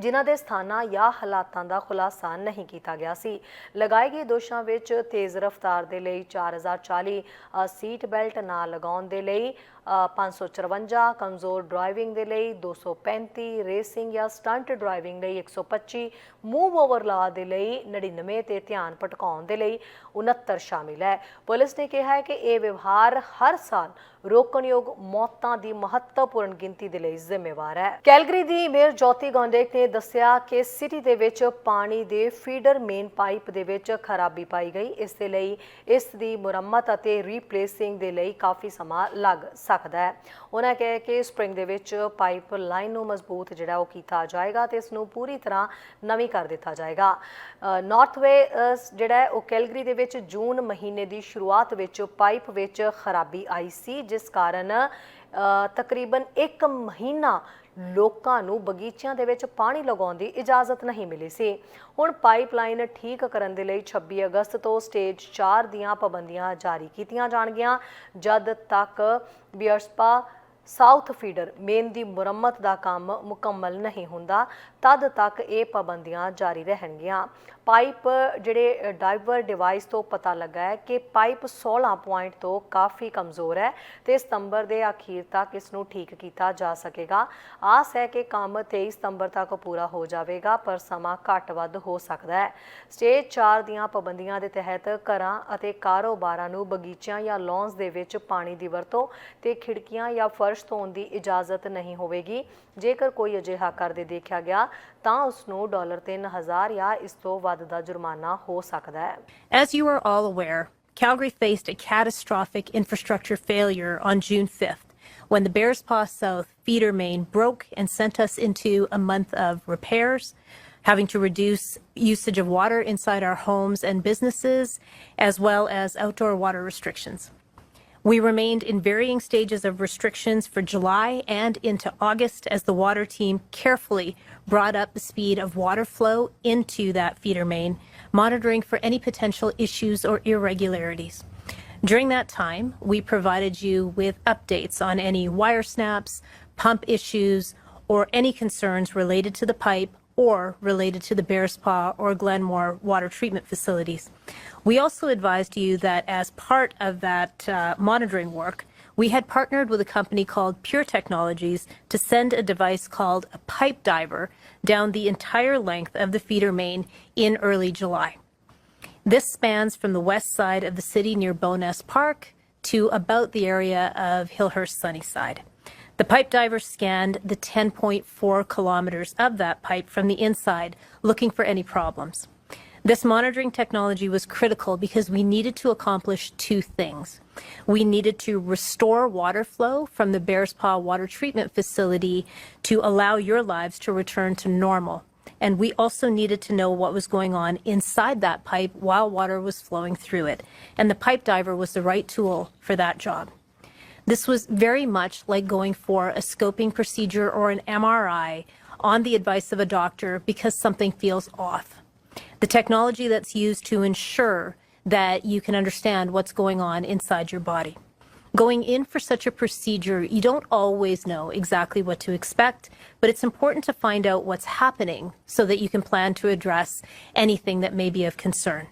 ਜਿਨ੍ਹਾਂ ਦੇ ਸਥਾਨਾਂ ਜਾਂ ਹਾਲਾਤਾਂ ਦਾ ਖੁਲਾਸਾ ਨਹੀਂ ਕੀਤਾ ਗਿਆ ਸੀ। ਲਗਾਏ ਗਏ ਦੋਸ਼ਾਂ ਵਿੱਚ ਤੇਜ਼ ਰਫ਼ਤਾਰ ਦੇ ਲਈ 4040 ਅ, ਸੀਟ ਬੈਲਟ ਨਾ ਲਗਾਉਣ ਦੇ ਲਈ 554 ਕਮਜ਼ੋਰ ਡਰਾਈਵਿੰਗ ਦੇ ਲਈ 235 ਰੇਸਿੰਗ ਜਾਂ ਸਟੰਟ ਡਰਾਈਵਿੰਗ ਲਈ 125 ਮੂਵ ਓਵਰ ਲਾ ਦੇ ਲਈ 99 ਤੇ ਧਿਆਨ ਭਟਕਾਉਣ ਦੇ ਲਈ 69 ਸ਼ਾਮਿਲ ਹੈ। ਪੁਲਿਸ ਨੇ ਕਿਹਾ ਹੈ ਕਿ ਇਹ ਵਿਵਹਾਰ ਹਰ ਸਾਲ ਰੋਕਣਯੋਗ ਮੌਤਾਂ ਦੀ ਮਹੱਤਵਪੂਰਨ ਗਿਣਤੀ ਦੇ ਲਈ ਜ਼ਿੰਮੇਵਾਰ ਹੈ। ਕੈਲਗਰੀ ਦੀ ਮੇਅਰ ਜੋਤੀ ਗੌਂਡੇਕ ਨੇ ਦੱਸਿਆ ਕਿ ਸਿਟੀ ਦੇ ਵਿੱਚ ਪਾਣੀ ਦੇ ਫੀਡਰ ਮੇਨ ਪਾਈਪ ਦੇ ਵਿੱਚ ਖਰਾਬੀ ਪਾਈ ਗਈ। ਇਸ ਦੇ ਲਈ ਇਸ ਦੀ ਮੁਰੰਮਤ ਅਤੇ ਰੀਪਲੇਸਿੰਗ ਦੇ ਲਈ ਕਾਫੀ ਸਮਾਂ ਲੱਗ ਸਕਦਾ ਹੈ। ਉਹਨਾਂ ਕਿਹਾ ਕਿ ਸਪ੍ਰਿੰਗ ਦੇ ਵਿੱਚ ਪਾਈਪ ਲਾਈਨ ਨੂੰ ਮਜ਼ਬੂਤ ਜਿਹੜਾ ਉਹ ਕੀਤਾ ਜਾਏਗਾ ਤੇ ਇਸ ਨੂੰ ਪੂਰੀ ਤਰ੍ਹਾਂ ਨਵੀਂ ਕਰ ਦਿੱਤਾ ਜਾਏਗਾ। ਨਾਰਥਵੇ ਜਿਹੜਾ ਉਹ ਕੈਲਗਰੀ ਦੇ ਵਿੱਚ ਜੂਨ ਮਹੀਨੇ ਦੀ ਸ਼ੁਰੂਆਤ ਵਿੱਚ ਪਾਈਪ ਵਿੱਚ ਖਰਾਬੀ ਆਈ ਸੀ, ਜਿਸ ਕਾਰਨ ਤਕਰੀਬਨ 1 ਮਹੀਨਾ ਲੋਕਾਂ ਨੂੰ ਬਗੀਚਿਆਂ ਦੇ ਵਿੱਚ ਪਾਣੀ ਲਗਾਉਣ ਦੀ ਇਜਾਜ਼ਤ ਨਹੀਂ ਮਿਲੀ ਸੀ। ਹੁਣ ਪਾਈਪਲਾਈਨ ਠੀਕ ਕਰਨ ਦੇ ਲਈ 26 ਅਗਸਤ ਤੋਂ ਸਟੇਜ 4 ਦੀਆਂ ਪਾਬੰਦੀਆਂ ਜਾਰੀ ਕੀਤੀਆਂ ਜਾਣਗੀਆਂ। ਜਦ ਤੱਕ ਬਿਅਰਸਪਾ ਸਾਊਥ ਫੀਡਰ ਮੇਨ ਦੀ ਮੁਰੰਮਤ ਦਾ ਕੰਮ ਮੁਕੰਮਲ ਨਹੀਂ ਹੁੰਦਾ, ਤਦ ਤੱਕ ਇਹ ਪਾਬੰਦੀਆਂ ਜਾਰੀ ਰਹਿਣਗੀਆਂ। ਪਾਈਪ ਜਿਹੜੇ ਡਾਈਵਰ ਡਿਵਾਈਸ ਤੋਂ ਪਤਾ ਲੱਗਾ ਹੈ ਕਿ ਪਾਈਪ 16 ਪੁਆਇੰਟ ਤੋਂ ਕਾਫੀ ਕਮਜ਼ੋਰ ਹੈ ਤੇ ਸਤੰਬਰ ਦੇ ਅਖੀਰ ਤੱਕ ਇਸ ਨੂੰ ਠੀਕ ਕੀਤਾ ਜਾ ਸਕੇਗਾ। ਆਸ ਹੈ ਕਿ ਕੰਮ 23 ਸਤੰਬਰ ਤੱਕ ਪੂਰਾ ਹੋ ਜਾਵੇਗਾ, ਪਰ ਸਮਾਂ ਘੱਟ ਵੱਧ ਹੋ ਸਕਦਾ ਹੈ। ਸਟੇਜ 4 ਦੀਆਂ ਪਾਬੰਦੀਆਂ ਦੇ ਤਹਿਤ ਘਰਾਂ ਅਤੇ ਕਾਰੋਬਾਰਾਂ ਨੂੰ ਬਗੀਚਿਆਂ ਜਾਂ ਲੌਨਸ ਦੇ ਵਿੱਚ ਪਾਣੀ ਦੀ ਵਰਤੋਂ ਤੇ ਖਿੜਕੀਆਂ ਜਾਂ ਫਰਸ਼ ਧੋਣ ਦੀ ਇਜਾਜ਼ਤ ਨਹੀਂ ਹੋਵੇਗੀ। ਜੇਕਰ ਕੋਈ ਅਜਿਹਾ ਕਰਦੇ ਦੇਖਿਆ ਗਿਆ, ਤਾਂ ਉਸ ਨੂੰ ਡਾਲਰ 3000 ਜਾਂ ਇਸ ਤੋਂ ਵੱਧ ਦਾ ਜੁਰਮਾਨਾ ਹੋ ਸਕਦਾ ਹੈ As you are all aware, Calgary faced a catastrophic infrastructure failure on June 5th when the Bears Paw South feeder main broke and sent us into a month of repairs, having to reduce usage of water inside our homes and businesses, as well as outdoor water restrictions. We remained in varying stages of restrictions for July and into August as the water team carefully brought up the speed of water flow into that feeder main, monitoring for any potential issues or irregularities. During that time, we provided you with updates on any wire snaps, pump issues, or any concerns related to the pipe or related to the Bearspaw or Glenmore water treatment facilities. We also advised you that as part of that uh, monitoring work, we had partnered with a company called Pure Technologies to send a device called a pipe diver down the entire length of the feeder main in early July. This spans from the west side of the city near Bowness Park to about the area of Hillhurst Sunnyside. The pipe diver scanned the 10.4 kilometers of that pipe from the inside, looking for any problems. This monitoring technology was critical because we needed to accomplish two things. We needed to restore water flow from the Bearspaw Water Treatment Facility to allow your lives to return to normal. And we also needed to know what was going on inside that pipe while water was flowing through it. And the pipe diver was the right tool for that job. This was very much like going for a scoping procedure or an MRI on the advice of a doctor because something feels off. The technology that's used to ensure that you can understand what's going on inside your body. Going in for such a procedure, you don't always know exactly what to expect, but it's important to find out what's happening so that you can plan to address anything that may be of concern.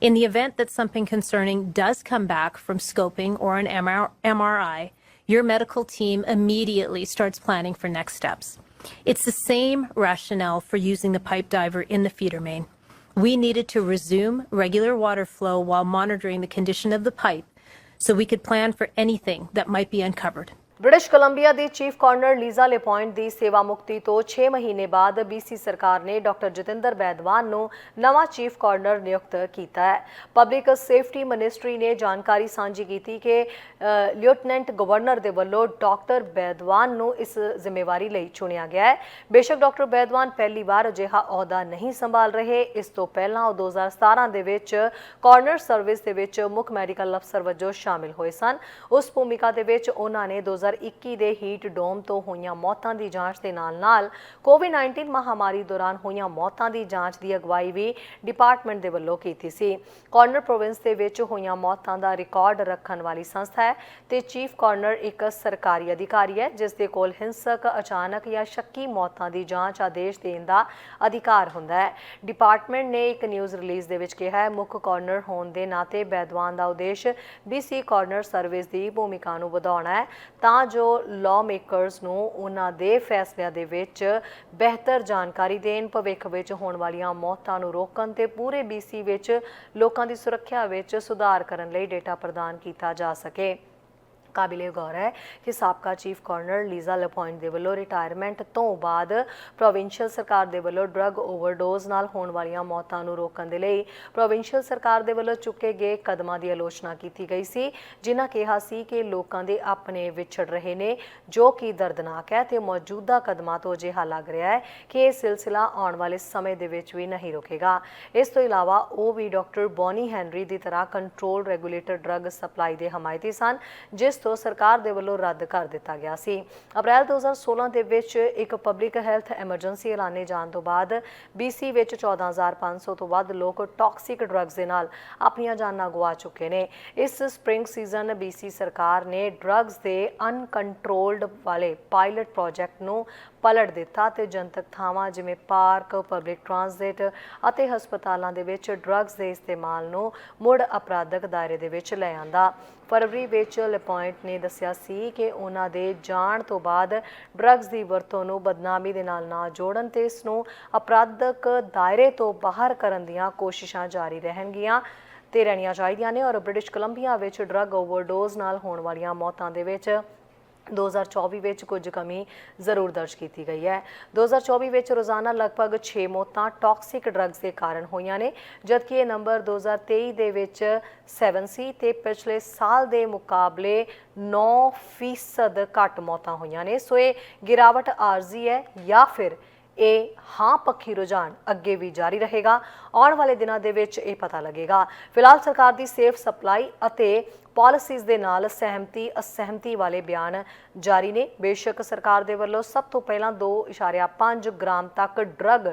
In the event that something concerning does come back from scoping or an MRI, your medical team immediately starts planning for next steps. It's the same rationale for using the pipe diver in the feeder main. We needed to resume regular water flow while monitoring the condition of the pipe so we could plan for anything that might be uncovered. British Columbia the chief coroner Lisa Lapointe ਦੀ ਸੇਵਾ ਮੁਕਤੀ ਤੋਂ 6 ਮਹੀਨੇ ਬਾਅਦ BC ਸਰਕਾਰ ਨੇ doctor Jatinder Baidwan ਨੂੰ ਨਵਾਂ ਚੀਫ ਕਾਰਨਰ ਨਿਯੁਕਤ ਕੀਤਾ ਹੈ। ਪਬਲਿਕ ਸੇਫਟੀ ਮਿਨਿਸਟਰੀ ਨੇ ਜਾਣਕਾਰੀ ਸਾਂਝੀ ਕੀਤੀ ਕਿ ਅ, ਲੈਫਟੀਨੈਂਟ ਗਵਰਨਰ ਦੇ ਵੱਲੋਂ ਡਾਕਟਰ ਬੈਦਵਾਨ ਨੂੰ ਇਸ ਜ਼ਿੰਮੇਵਾਰੀ ਲਈ ਚੁਣਿਆ ਗਿਆ ਹੈ। ਬੇਸ਼ੱਕ ਡਾਕਟਰ ਬੈਦਵਾਨ ਪਹਿਲੀ ਵਾਰ ਅਜਿਹਾ ਅਹੁਦਾ ਨਹੀਂ ਸੰਭਾਲ ਰਹੇ। ਇਸ ਤੋਂ ਪਹਿਲਾਂ ਉਹ 2017 ਦੇ ਵਿੱਚ ਕਾਰਨਰ ਸਰਵਿਸ ਦੇ ਵਿੱਚ ਮੁੱਖ ਮੈਡੀਕਲ ਅਫਸਰ ਵਜੋਂ ਸ਼ਾਮਿਲ ਹੋਏ ਸਨ। ਉਸ ਭੂਮਿਕਾ ਦੇ ਵਿੱਚ ਉਹਨਾਂ ਨੇ 2021 ਦੇ ਹੀਟ ਡੋਮ ਤੋਂ ਹੋਈਆਂ ਮੌਤਾਂ ਦੀ ਜਾਂਚ ਦੇ ਨਾਲ-ਨਾਲ ਕੋਵਿਡ-19 ਮਹਾਮਾਰੀ ਦੌਰਾਨ ਹੋਈਆਂ ਮੌਤਾਂ ਦੀ ਜਾਂਚ ਦੀ ਅਗਵਾਈ ਵੀ ਡਿਪਾਰਟਮੈਂਟ ਦੇ ਵੱਲੋਂ ਕੀਤੀ ਸੀ। ਕਾਰਨਰ ਪ੍ਰੋਵਿੰਸ ਦੇ ਵਿੱਚ ਹੋਈਆਂ ਮੌਤਾਂ ਦਾ ਰਿਕਾਰਡ ਰੱਖਣ ਵਾਲੀ ਸੰਸਥਾ ਹੈ ਤੇ ਚੀਫ ਕਾਰਨਰ ਇੱਕ ਸਰਕਾਰੀ ਅਧਿਕਾਰੀ ਹੈ, ਜਿਸ ਦੇ ਕੋਲ ਹਿੰਸਕ, ਅਚਾਨਕ ਜਾਂ ਸ਼ੱਕੀ ਮੌਤਾਂ ਦੀ ਜਾਂਚ ਆਦੇਸ਼ ਦੇਣ ਦਾ ਅਧਿਕਾਰ ਹੁੰਦਾ ਹੈ। ਡਿਪਾਰਟਮੈਂਟ ਨੇ ਇੱਕ ਨਿਊਜ਼ ਰਿਲੀਜ਼ ਦੇ ਵਿੱਚ ਕਿਹਾ ਹੈ, ਮੁੱਖ ਕਾਰਨਰ ਹੋਣ ਦੇ ਨਾਤੇ ਬੈਦਵਾਨ ਦਾ ਉਦੇਸ਼ BC ਕਾਰਨਰ ਸਰਵਿਸ ਦੀ ਭੂਮਿਕਾ ਨੂੰ ਵਧਾਉਣਾ ਹੈ, ਤਾਂ ਜੋ ਲਾਅ ਮੇਕਰਸ ਨੂੰ ਉਹਨਾਂ ਦੇ ਫੈਸਲਿਆਂ ਦੇ ਵਿੱਚ ਬਿਹਤਰ ਜਾਣਕਾਰੀ ਦੇਣ, ਭਵਿੱਖ ਵਿੱਚ ਹੋਣ ਵਾਲੀਆਂ ਮੌਤਾਂ ਨੂੰ ਰੋਕਣ ਤੇ ਪੂਰੇ BC ਵਿੱਚ ਲੋਕਾਂ ਦੀ ਸੁਰੱਖਿਆ ਵਿੱਚ ਸੁਧਾਰ ਕਰਨ ਲਈ ਡੇਟਾ ਪ੍ਰਦਾਨ ਕੀਤਾ ਜਾ ਸਕੇ। ਕਾਬਿਲੇ ਗੌਰ ਹੈ ਕਿ ਸਾਬਕਾ ਚੀਫ ਕਾਰਨਰ ਲੀਜ਼ਾ ਲਪੋਇੰਟ ਦੇ ਵੱਲੋਂ ਰਿਟਾਇਰਮੈਂਟ ਤੋਂ ਬਾਅਦ ਪ੍ਰੋਵਿੰਸ਼ੀਅਲ ਸਰਕਾਰ ਦੇ ਵੱਲੋਂ ਡਰੱਗ ਓਵਰਡੋਜ਼ ਨਾਲ ਹੋਣ ਵਾਲੀਆਂ ਮੌਤਾਂ ਨੂੰ ਰੋਕਣ ਦੇ ਲਈ ਪ੍ਰੋਵਿੰਸ਼ੀਅਲ ਸਰਕਾਰ ਦੇ ਵੱਲੋਂ ਚੁੱਕੇ ਗਏ ਕਦਮਾਂ ਦੀ ਆਲੋਚਨਾ ਕੀਤੀ ਗਈ ਸੀ, ਜਿਨ੍ਹਾਂ ਕਿਹਾ ਸੀ ਕਿ ਲੋਕਾਂ ਦੇ ਆਪਣੇ ਵਿਛੜ ਰਹੇ ਨੇ, ਜੋ ਕਿ ਦਰਦਨਾਕ ਹੈ ਤੇ ਮੌਜੂਦਾ ਕਦਮਾਂ ਤੋਂ ਅਜਿਹਾ ਲੱਗ ਰਿਹਾ ਹੈ ਕਿ ਇਹ ਸਿਲਸਿਲਾ ਆਉਣ ਵਾਲੇ ਸਮੇਂ ਦੇ ਵਿੱਚ ਵੀ ਨਹੀਂ ਰੁਕੇਗਾ। ਇਸ ਤੋਂ ਇਲਾਵਾ ਉਹ ਵੀ ਡਾਕਟਰ ਬੋਨੀ ਹੈਨਰੀ ਦੀ ਤਰ੍ਹਾਂ ਕੰਟਰੋਲ ਰੈਗੂਲੇਟਰ ਡਰੱਗ ਸਪਲਾਈ ਦੇ ਹਮਾਇਤੀ ਸਨ, ਜਿਸ ਤੋਂ ਸਰਕਾਰ ਦੇ ਵੱਲੋਂ ਰੱਦ ਕਰ ਦਿੱਤਾ ਗਿਆ ਸੀ। ਅਪ੍ਰੈਲ 2016 ਦੇ ਵਿੱਚ ਇੱਕ ਪਬਲਿਕ ਹੈਲਥ ਐਮਰਜੈਂਸੀ ਐਲਾਨੇ ਜਾਣ ਤੋਂ ਬਾਅਦ BC ਵਿੱਚ 14500 ਤੋਂ ਵੱਧ ਲੋਕ ਟੌਕਸਿਕ ਡਰੱਗਸ ਦੇ ਨਾਲ ਆਪਣੀਆਂ ਜਾਨਾਂ ਗਵਾ ਚੁੱਕੇ ਨੇ। ਇਸ ਸਪ੍ਰਿੰਗ ਸੀਜ਼ਨ BC ਸਰਕਾਰ ਨੇ ਡਰੱਗਸ ਦੇ ਅਨਕੰਟਰੋਲਡ ਵਾਲੇ ਪਾਇਲਟ ਪ੍ਰੋਜੈਕਟ ਨੂੰ ਪਲਟ ਦਿੱਤਾ ਤੇ ਜਨਤਕ ਥਾਵਾਂ ਜਿਵੇਂ ਪਾਰਕ ਪਬਲਿਕ ਟਰਾਂਜ਼ਿਟ ਅਤੇ ਹਸਪਤਾਲਾਂ ਦੇ ਵਿੱਚ ਡਰੱਗਸ ਦੇ ਇਸਤੇਮਾਲ ਨੂੰ ਮੁੜ ਅਪਰਾਧਕ ਦਾਇਰੇ ਦੇ ਵਿੱਚ ਲੈ ਆਂਦਾ। ਫਰਵਰੀ ਵਿੱਚ ਲਪੋਇੰਟ ਨੇ ਦੱਸਿਆ ਸੀ ਕਿ ਉਹਨਾਂ ਦੇ ਜਾਣ ਤੋਂ ਬਾਅਦ ਡਰੱਗਸ ਦੀ ਵਰਤੋਂ ਨੂੰ ਬਦਨਾਮੀ ਦੇ ਨਾਲ ਨਾ ਜੋੜਨ ਤੇ ਇਸ ਨੂੰ ਅਪਰਾਧਕ ਦਾਇਰੇ ਤੋਂ ਬਾਹਰ ਕਰਨ ਦੀਆਂ ਕੋਸ਼ਿਸ਼ਾਂ ਜਾਰੀ ਰਹਿਣਗੀਆਂ ਤੇ ਰਹਿਣੀਆਂ ਚਾਹੀਦੀਆਂ ਨੇ ਔਰ ਬ੍ਰਿਟਿਸ਼ ਕੋਲੰਬੀਆ ਵਿੱਚ ਡਰੱਗ ਓਵਰਡੋਜ਼ ਨਾਲ ਹੋਣ ਵਾਲੀਆਂ ਮੌਤਾਂ ਦੇ ਵਿੱਚ 2024 ਵਿੱਚ ਕੁਝ ਕਮੀ ਜ਼ਰੂਰ ਦਰਜ ਕੀਤੀ ਗਈ ਹੈ। 2024 ਵਿੱਚ ਰੋਜ਼ਾਨਾ ਲਗਭਗ 6 ਮੌਤਾਂ ਟੌਕਸਿਕ ਡਰੱਗਸ ਦੇ ਕਾਰਨ ਹੋਈਆਂ ਨੇ, ਜਦਕਿ ਇਹ ਨੰਬਰ 2023 ਦੇ ਵਿੱਚ 7 ਸੀ ਤੇ ਪਿਛਲੇ ਸਾਲ ਦੇ ਮੁਕਾਬਲੇ 9% ਘੱਟ ਮੌਤਾਂ ਹੋਈਆਂ ਨੇ। ਸੋ ਇਹ ਗਿਰਾਵਟ ਆਰਜ਼ੀ ਹੈ ਜਾਂ ਫਿਰ ਇਹ ਹਾਂ ਪੱਖੀ ਰੁਝਾਨ ਅੱਗੇ ਵੀ ਜਾਰੀ ਰਹੇਗਾ। ਆਉਣ ਵਾਲੇ ਦਿਨਾਂ ਦੇ ਵਿੱਚ ਇਹ ਪਤਾ ਲੱਗੇਗਾ। ਫਿਲਹਾਲ ਸਰਕਾਰ ਦੀ ਸੇਫ ਸਪਲਾਈ ਅਤੇ ਪਾਲਿਸੀਜ਼ ਦੇ ਨਾਲ ਸਹਿਮਤੀ, ਅਸਹਿਮਤੀ ਵਾਲੇ ਬਿਆਨ ਜਾਰੀ ਨੇ। ਬੇਸ਼ੱਕ ਸਰਕਾਰ ਦੇ ਵੱਲੋਂ ਸਭ ਤੋਂ ਪਹਿਲਾਂ 2.5 ਗ੍ਰਾਮ ਤੱਕ ਡਰੱਗ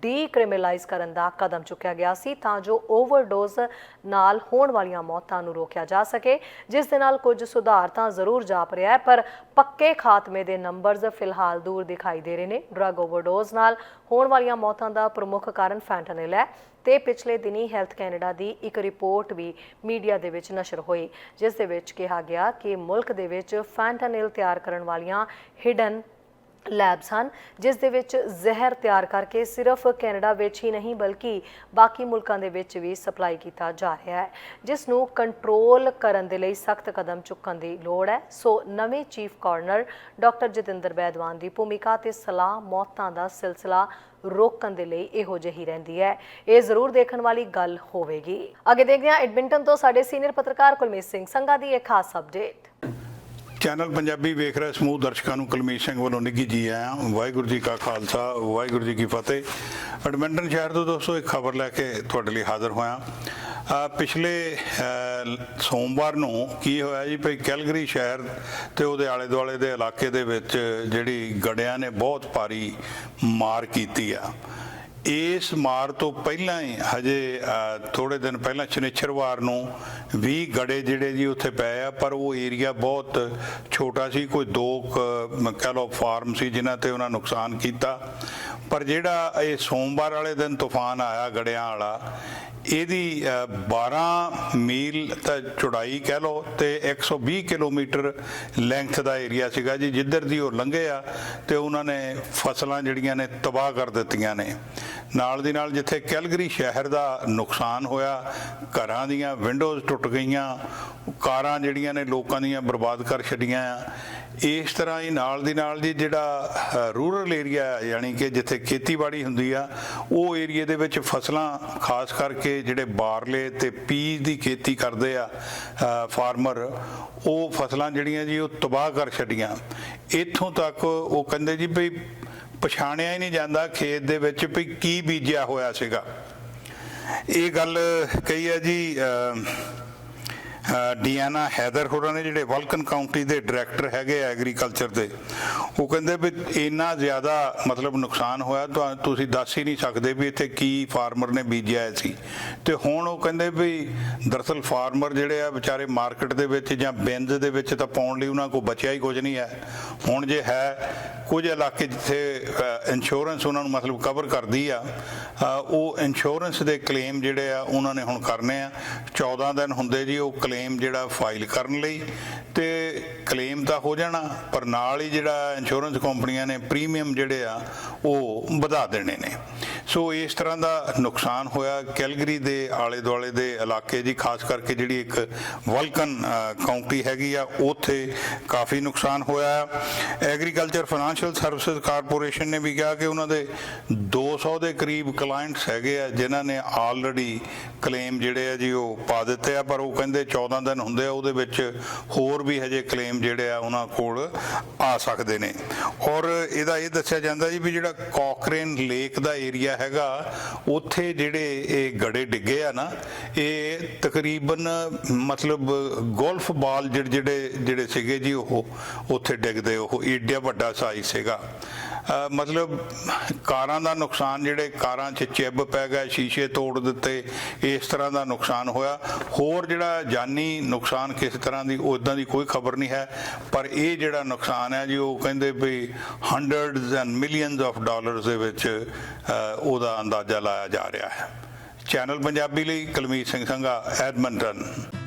ਡੀਕ੍ਰਿਮੀਨਲਾਈਜ਼ ਕਰਨ ਦਾ ਕਦਮ ਚੁੱਕਿਆ ਗਿਆ ਸੀ ਤਾਂ ਜੋ ਓਵਰਡੋਜ਼ ਨਾਲ ਹੋਣ ਵਾਲੀਆਂ ਮੌਤਾਂ ਨੂੰ ਰੋਕਿਆ ਜਾ ਸਕੇ। ਜਿਸ ਦੇ ਨਾਲ ਕੁਝ ਸੁਧਾਰ ਤਾਂ ਜ਼ਰੂਰ ਜਾਪ ਰਿਹਾ ਹੈ, ਪਰ ਪੱਕੇ ਖਾਤਮੇ ਦੇ ਨੰਬਰਜ਼ ਫਿਲਹਾਲ ਦੂਰ ਦਿਖਾਈ ਦੇ ਰਹੇ ਨੇ। ਡਰੱਗ ਓਵਰਡੋਜ਼ ਨਾਲ ਹੋਣ ਵਾਲੀਆਂ ਮੌਤਾਂ ਦਾ ਪ੍ਰਮੁੱਖ ਕਾਰਨ ਫੈਂਟਨਿਲ ਹੈ। ਤੇ ਪਿਛਲੇ ਦਿਨੀ ਹੈਲਥ ਕੈਨੇਡਾ ਦੀ ਇੱਕ ਰਿਪੋਰਟ ਵੀ ਮੀਡੀਆ ਦੇ ਵਿੱਚ ਨਸ਼ਰ ਹੋਈ, ਜਿਸ ਦੇ ਵਿੱਚ ਕਿਹਾ ਗਿਆ ਕਿ ਮੁਲਕ ਦੇ ਵਿੱਚ ਫੈਂਟਾਨਿਲ ਤਿਆਰ ਕਰਨ ਵਾਲੀਆਂ ਹਿਡਨ ਲੈਬਸ ਹਨ, ਜਿਸ ਦੇ ਵਿੱਚ ਜ਼ਹਿਰ ਤਿਆਰ ਕਰਕੇ ਸਿਰਫ ਕੈਨੇਡਾ ਵਿੱਚ ਹੀ ਨਹੀਂ ਬਲਕਿ ਬਾਕੀ ਮੁਲਕਾਂ ਦੇ ਵਿੱਚ ਵੀ ਸਪਲਾਈ ਕੀਤਾ ਜਾ ਰਿਹਾ ਹੈ, ਜਿਸ ਨੂੰ ਕੰਟਰੋਲ ਕਰਨ ਦੇ ਲਈ ਸਖਤ ਕਦਮ ਚੁੱਕਣ ਦੀ ਲੋੜ ਹੈ। ਸੋ ਨਵੇਂ chief coroner doctor Jatinder Baidwan ਦੀ ਭੂਮਿਕਾ ਤੇ ਸਲਾਹ ਮੌਤਾਂ ਦਾ ਸਿਲਸਿਲਾ ਰੋਕਣ ਦੇ ਲਈ ਇਹੋ ਜਿਹੀ ਰਹਿੰਦੀ ਹੈ। ਇਹ ਜ਼ਰੂਰ ਦੇਖਣ ਵਾਲੀ ਗੱਲ ਹੋਵੇਗੀ। ਅੱਗੇ ਦੇਖਦੇ ਹਾਂ ਐਡਮਿੰਟਨ ਤੋਂ ਸਾਡੇ ਸੀਨੀਅਰ ਪੱਤਰਕਾਰ ਕੁਲਮੀਤ ਸਿੰਘ ਸੰਘਾ ਦੀ ਇੱਕ ਖਾਸ ਅਪਡੇਟ ਚੈਨਲ ਪੰਜਾਬੀ ਵੇਖ ਰਹੇ ਸਮੂਹ ਦਰਸ਼ਕਾਂ ਨੂੰ ਕੁਲਮੀਤ ਸਿੰਘ ਵੱਲੋਂ ਨਿੱਘੀ ਜੀ ਆਇਆਂ ਵਾਹਿਗੁਰੂ ਜੀ ਕਾ ਖਾਲਸਾ, ਵਾਹਿਗੁਰੂ ਜੀ ਕੀ ਫਤਿਹ। ਐਡਮਿੰਟਨ ਸ਼ਹਿਰ ਤੋਂ ਦੋਸਤੋ, ਇੱਕ ਖਬਰ ਲੈ ਕੇ ਤੁਹਾਡੇ ਲਈ ਹਾਜ਼ਰ ਹੋਇਆ। ਪਿਛਲੇ ਸੋਮਵਾਰ ਨੂੰ ਕੀ ਹੋਇਆ ਜੀ? ਭਈ ਕੈਲਗਰੀ ਸ਼ਹਿਰ ਤੇ ਉਹਦੇ ਆਲੇ ਦੁਆਲੇ ਦੇ ਇਲਾਕੇ ਦੇ ਵਿੱਚ ਜਿਹੜੀ ਗੜਿਆਂ ਨੇ ਬਹੁਤ ਭਾਰੀ ਮਾਰ ਕੀਤੀ ਆ। ਇਸ ਮਾਰ ਤੋਂ ਪਹਿਲਾਂ ਹੀ ਹਜੇ ਅ, ਥੋੜੇ ਦਿਨ ਪਹਿਲਾਂ ਸ਼ਨੀਚਰਵਾਰ ਨੂੰ 20 ਗੜੇ ਜਿਹੜੇ ਜੀ ਉੱਥੇ ਪਏ ਆ ਪਰ ਉਹ ਏਰੀਆ ਬਹੁਤ ਛੋਟਾ ਸੀ ਕੋਈ ਦੋ ਕੁ, ਮ, ਕਹਿ ਲਓ ਫਾਰਮ ਸੀ ਜਿਨ੍ਹਾਂ ਤੇ ਉਹਨਾਂ ਨੁਕਸਾਨ ਕੀਤਾ। ਪਰ ਜਿਹੜਾ ਇਹ ਸੋਮਵਾਰ ਵਾਲੇ ਦਿਨ ਤੂਫਾਨ ਆਇਆ ਗੜਿਆਂ ਵਾਲਾ ਇਹਦੀ ਅ, 12 ਮੀਲ ਤਾਂ ਚੌੜਾਈ ਕਹਿ ਲਓ ਤੇ 120 ਕਿਲੋਮੀਟਰ ਲੈਂਥ ਦਾ ਏਰੀਆ ਸੀਗਾ ਜੀ ਜਿੱਧਰ ਦੀ ਉਹ ਲੰਘੇ ਆ ਤੇ ਉਹਨਾਂ ਨੇ ਫਸਲਾਂ ਜਿਹੜੀਆਂ ਨੇ ਤਬਾਹ ਕਰ ਦਿੱਤੀਆਂ ਨੇ। ਨਾਲ ਦੀ ਨਾਲ ਜਿੱਥੇ ਕੈਲਗਰੀ ਸ਼ਹਿਰ ਦਾ ਨੁਕਸਾਨ ਹੋਇਆ, ਘਰਾਂ ਦੀਆਂ ਵਿੰਡੋਜ਼ ਟੁੱਟ ਗਈਆਂ, ਕਾਰਾਂ ਜਿਹੜੀਆਂ ਨੇ ਲੋਕਾਂ ਦੀਆਂ ਬਰਬਾਦ ਕਰ ਛੱਡੀਆਂ ਆ, ਇਸ ਤਰ੍ਹਾਂ ਹੀ ਨਾਲ ਦੀ ਨਾਲ ਜੀ ਜਿਹੜਾ ਰੂਰਲ ਏਰੀਆ ਯਾਨੀ ਕਿ ਜਿੱਥੇ ਖੇਤੀਬਾੜੀ ਹੁੰਦੀ ਆ, ਉਹ ਏਰੀਏ ਦੇ ਵਿੱਚ ਫਸਲਾਂ ਖਾਸ ਕਰਕੇ ਜਿਹੜੇ ਬਾਰਲੇ ਤੇ ਪੀਜ ਦੀ ਖੇਤੀ ਕਰਦੇ ਆ ਫਾਰਮਰ ਉਹ ਫਸਲਾਂ ਜਿਹੜੀਆਂ ਜੀ ਉਹ ਤਬਾਹ ਕਰ ਛੱਡੀਆਂ। ਇੱਥੋਂ ਤੱਕ ਉਹ ਕਹਿੰਦੇ ਜੀ ਭਈ ਪਛਾਣਿਆ ਹੀ ਨਹੀਂ ਜਾਂਦਾ ਖੇਤ ਦੇ ਵਿੱਚ ਵੀ ਕੀ ਬੀਜਿਆ ਹੋਇਆ ਸੀਗਾ। ਇਹ ਗੱਲ ਕਹੀ ਹੈ ਜੀ ਡੀਆਨਾ ਹੈਦਰ ਹੋਰਾਂ ਨੇ ਜਿਹੜੇ ਵਲਕਨ ਕਾਉਂਟੀ ਦੇ ਡਾਇਰੈਕਟਰ ਹੈਗੇ ਐਗਰੀਕਲਚਰ ਦੇ, ਉਹ ਕਹਿੰਦੇ ਵੀ ਇੰਨਾ ਜ਼ਿਆਦਾ ਮਤਲਬ ਨੁਕਸਾਨ ਹੋਇਆ ਤੁਸੀਂ ਦੱਸ ਹੀ ਨਹੀਂ ਸਕਦੇ ਵੀ ਇੱਥੇ ਕੀ ਫਾਰਮਰ ਨੇ ਬੀਜਿਆ ਸੀ। ਤੇ ਹੁਣ ਉਹ ਕਹਿੰਦੇ ਵੀ ਦਰਅਸਲ ਫਾਰਮਰ ਜਿਹੜੇ ਆ ਵਿਚਾਰੇ ਮਾਰਕੀਟ ਦੇ ਵਿੱਚ ਜਾਂ ਬਿੰਦ ਦੇ ਵਿੱਚ ਤਾਂ ਪਾਉਣ ਲਈ ਉਹਨਾਂ ਕੋਲ ਬਚਿਆ ਹੀ ਕੁਝ ਨਹੀਂ ਹੈ। ਹੁਣ ਜੇ ਹੈ, ਕੁਝ ਇਲਾਕੇ ਜਿੱਥੇ ਇੰਸ਼ੋਰੈਂਸ ਉਹਨਾਂ ਨੂੰ ਮਤਲਬ ਕਵਰ ਕਰਦੀ ਆ ਉਹ ਇੰਸ਼ੋਰੈਂਸ ਦੇ ਕਲੇਮ ਜਿਹੜੇ ਆ ਉਹਨਾਂ ਨੇ ਹੁਣ ਕਰਨੇ ਆ। 14 ਦਿਨ ਹੁੰਦੇ ਜੀ ਉਹ ਕਲੇਮ ਕਲੇਮ ਜਿਹੜਾ ਫਾਈਲ ਕਰਨ ਲਈ ਤੇ ਕਲੇਮ ਤਾਂ ਹੋ ਜਾਣਾ, ਪਰ ਨਾਲ ਹੀ ਜਿਹੜਾ ਇੰਸ਼ੋਰੈਂਸ ਕੰਪਨੀਆਂ ਨੇ ਪ੍ਰੀਮੀਅਮ ਜਿਹੜੇ ਆ, ਉਹ ਵਧਾ ਦੇਣੇ ਨੇ। ਸੋ ਇਸ ਤਰ੍ਹਾਂ ਦਾ ਨੁਕਸਾਨ ਹੋਇਆ। ਕੈਲਗਰੀ ਦੇ ਆਲੇ ਦੁਆਲੇ ਦੇ ਇਲਾਕੇ ਜੀ, ਖਾਸ ਕਰਕੇ ਜਿਹੜੀ ਇੱਕ ਵਲਕਨ ਕਾਉਂਟੀ ਹੈਗੀ ਆ, ਉੱਥੇ ਕਾਫੀ ਨੁਕਸਾਨ ਹੋਇਆ ਐਗਰੀਕਲਚਰ ਫਾਈਨੈਂਸ਼ੀਅਲ ਸਰਵਿਸਿਜ਼ ਕਾਰਪੋਰੇਸ਼ਨ ਨੇ ਵੀ ਕਿਹਾ ਕਿ ਉਹਨਾਂ ਦੇ 200 ਦੇ ਕਰੀਬ ਕਲਾਇੰਟਸ ਹੈਗੇ ਆ, ਜਿਨ੍ਹਾਂ ਨੇ ਆਲਰੇਡੀ ਕਲੇਮ ਜਿਹੜੇ ਆ ਜੀ, ਉਹ ਪਾ ਦਿੱਤੇ ਆ, ਪਰ ਉਹ ਕਹਿੰਦੇ 14 ਦਿਨ ਹੁੰਦੇ ਆ, ਉਹਦੇ ਵਿੱਚ ਹੋਰ ਵੀ ਹਜੇ ਕਲੇਮ ਜਿਹੜੇ ਆ, ਉਹਨਾਂ ਕੋਲ ਆ ਸਕਦੇ ਨੇ। ਔਰ ਇਹਦਾ ਇਹ ਦੱਸਿਆ ਜਾਂਦਾ ਜੀ ਵੀ ਜਿਹੜਾ ਕੋਕਰੇਨ ਲੇਕ ਦਾ ਏਰੀਆ ਹੈਗਾ, ਉੱਥੇ ਜਿਹੜੇ ਇਹ ਗੜੇ ਡਿੱਗੇ ਆ ਨਾ, ਇਹ ਤਕਰੀਬਨ ਮਤਲਬ ਗੋਲਫ ਬਾਲ ਜਿਹੜੇ ਜਿਹੜੇ ਜਿਹੜੇ ਸੀਗੇ ਜੀ ਉਹ, ਉੱਥੇ ਡਿੱਗਦੇ, ਉਹ ਏਡਾ ਵੱਡਾ ਸਾਈਜ਼ ਸੀਗਾ। ਮਤਲਬ ਕਾਰਾਂ ਦਾ ਨੁਕਸਾਨ ਜਿਹੜੇ ਕਾਰਾਂ 'ਚ ਚਿੱਬ ਪੈ ਗਿਆ, ਸ਼ੀਸ਼ੇ ਤੋੜ ਦਿੱਤੇ, ਇਸ ਤਰ੍ਹਾਂ ਦਾ ਨੁਕਸਾਨ ਹੋਇਆ। ਹੋਰ ਜਿਹੜਾ ਜਾਨੀ ਨੁਕਸਾਨ ਕਿਸ ਤਰ੍ਹਾਂ ਦੀ ਉਦਾਂ ਦੀ ਕੋਈ ਖਬਰ ਨਹੀਂ ਹੈ, ਪਰ ਇਹ ਜਿਹੜਾ ਨੁਕਸਾਨ ਹੈ ਜੀ, ਉਹ ਕਹਿੰਦੇ ਵੀ hundreds and millions of dollars ਦੇ ਵਿੱਚ ਉਹਦਾ ਅੰਦਾਜ਼ਾ ਲਾਇਆ ਜਾ ਰਿਹਾ ਹੈ। ਚੈਨਲ ਪੰਜਾਬੀ ਲਈ ਕੁਲਮੀਤ ਸਿੰਘ ਸੰਘਾ ਐਡਮੰਟਨ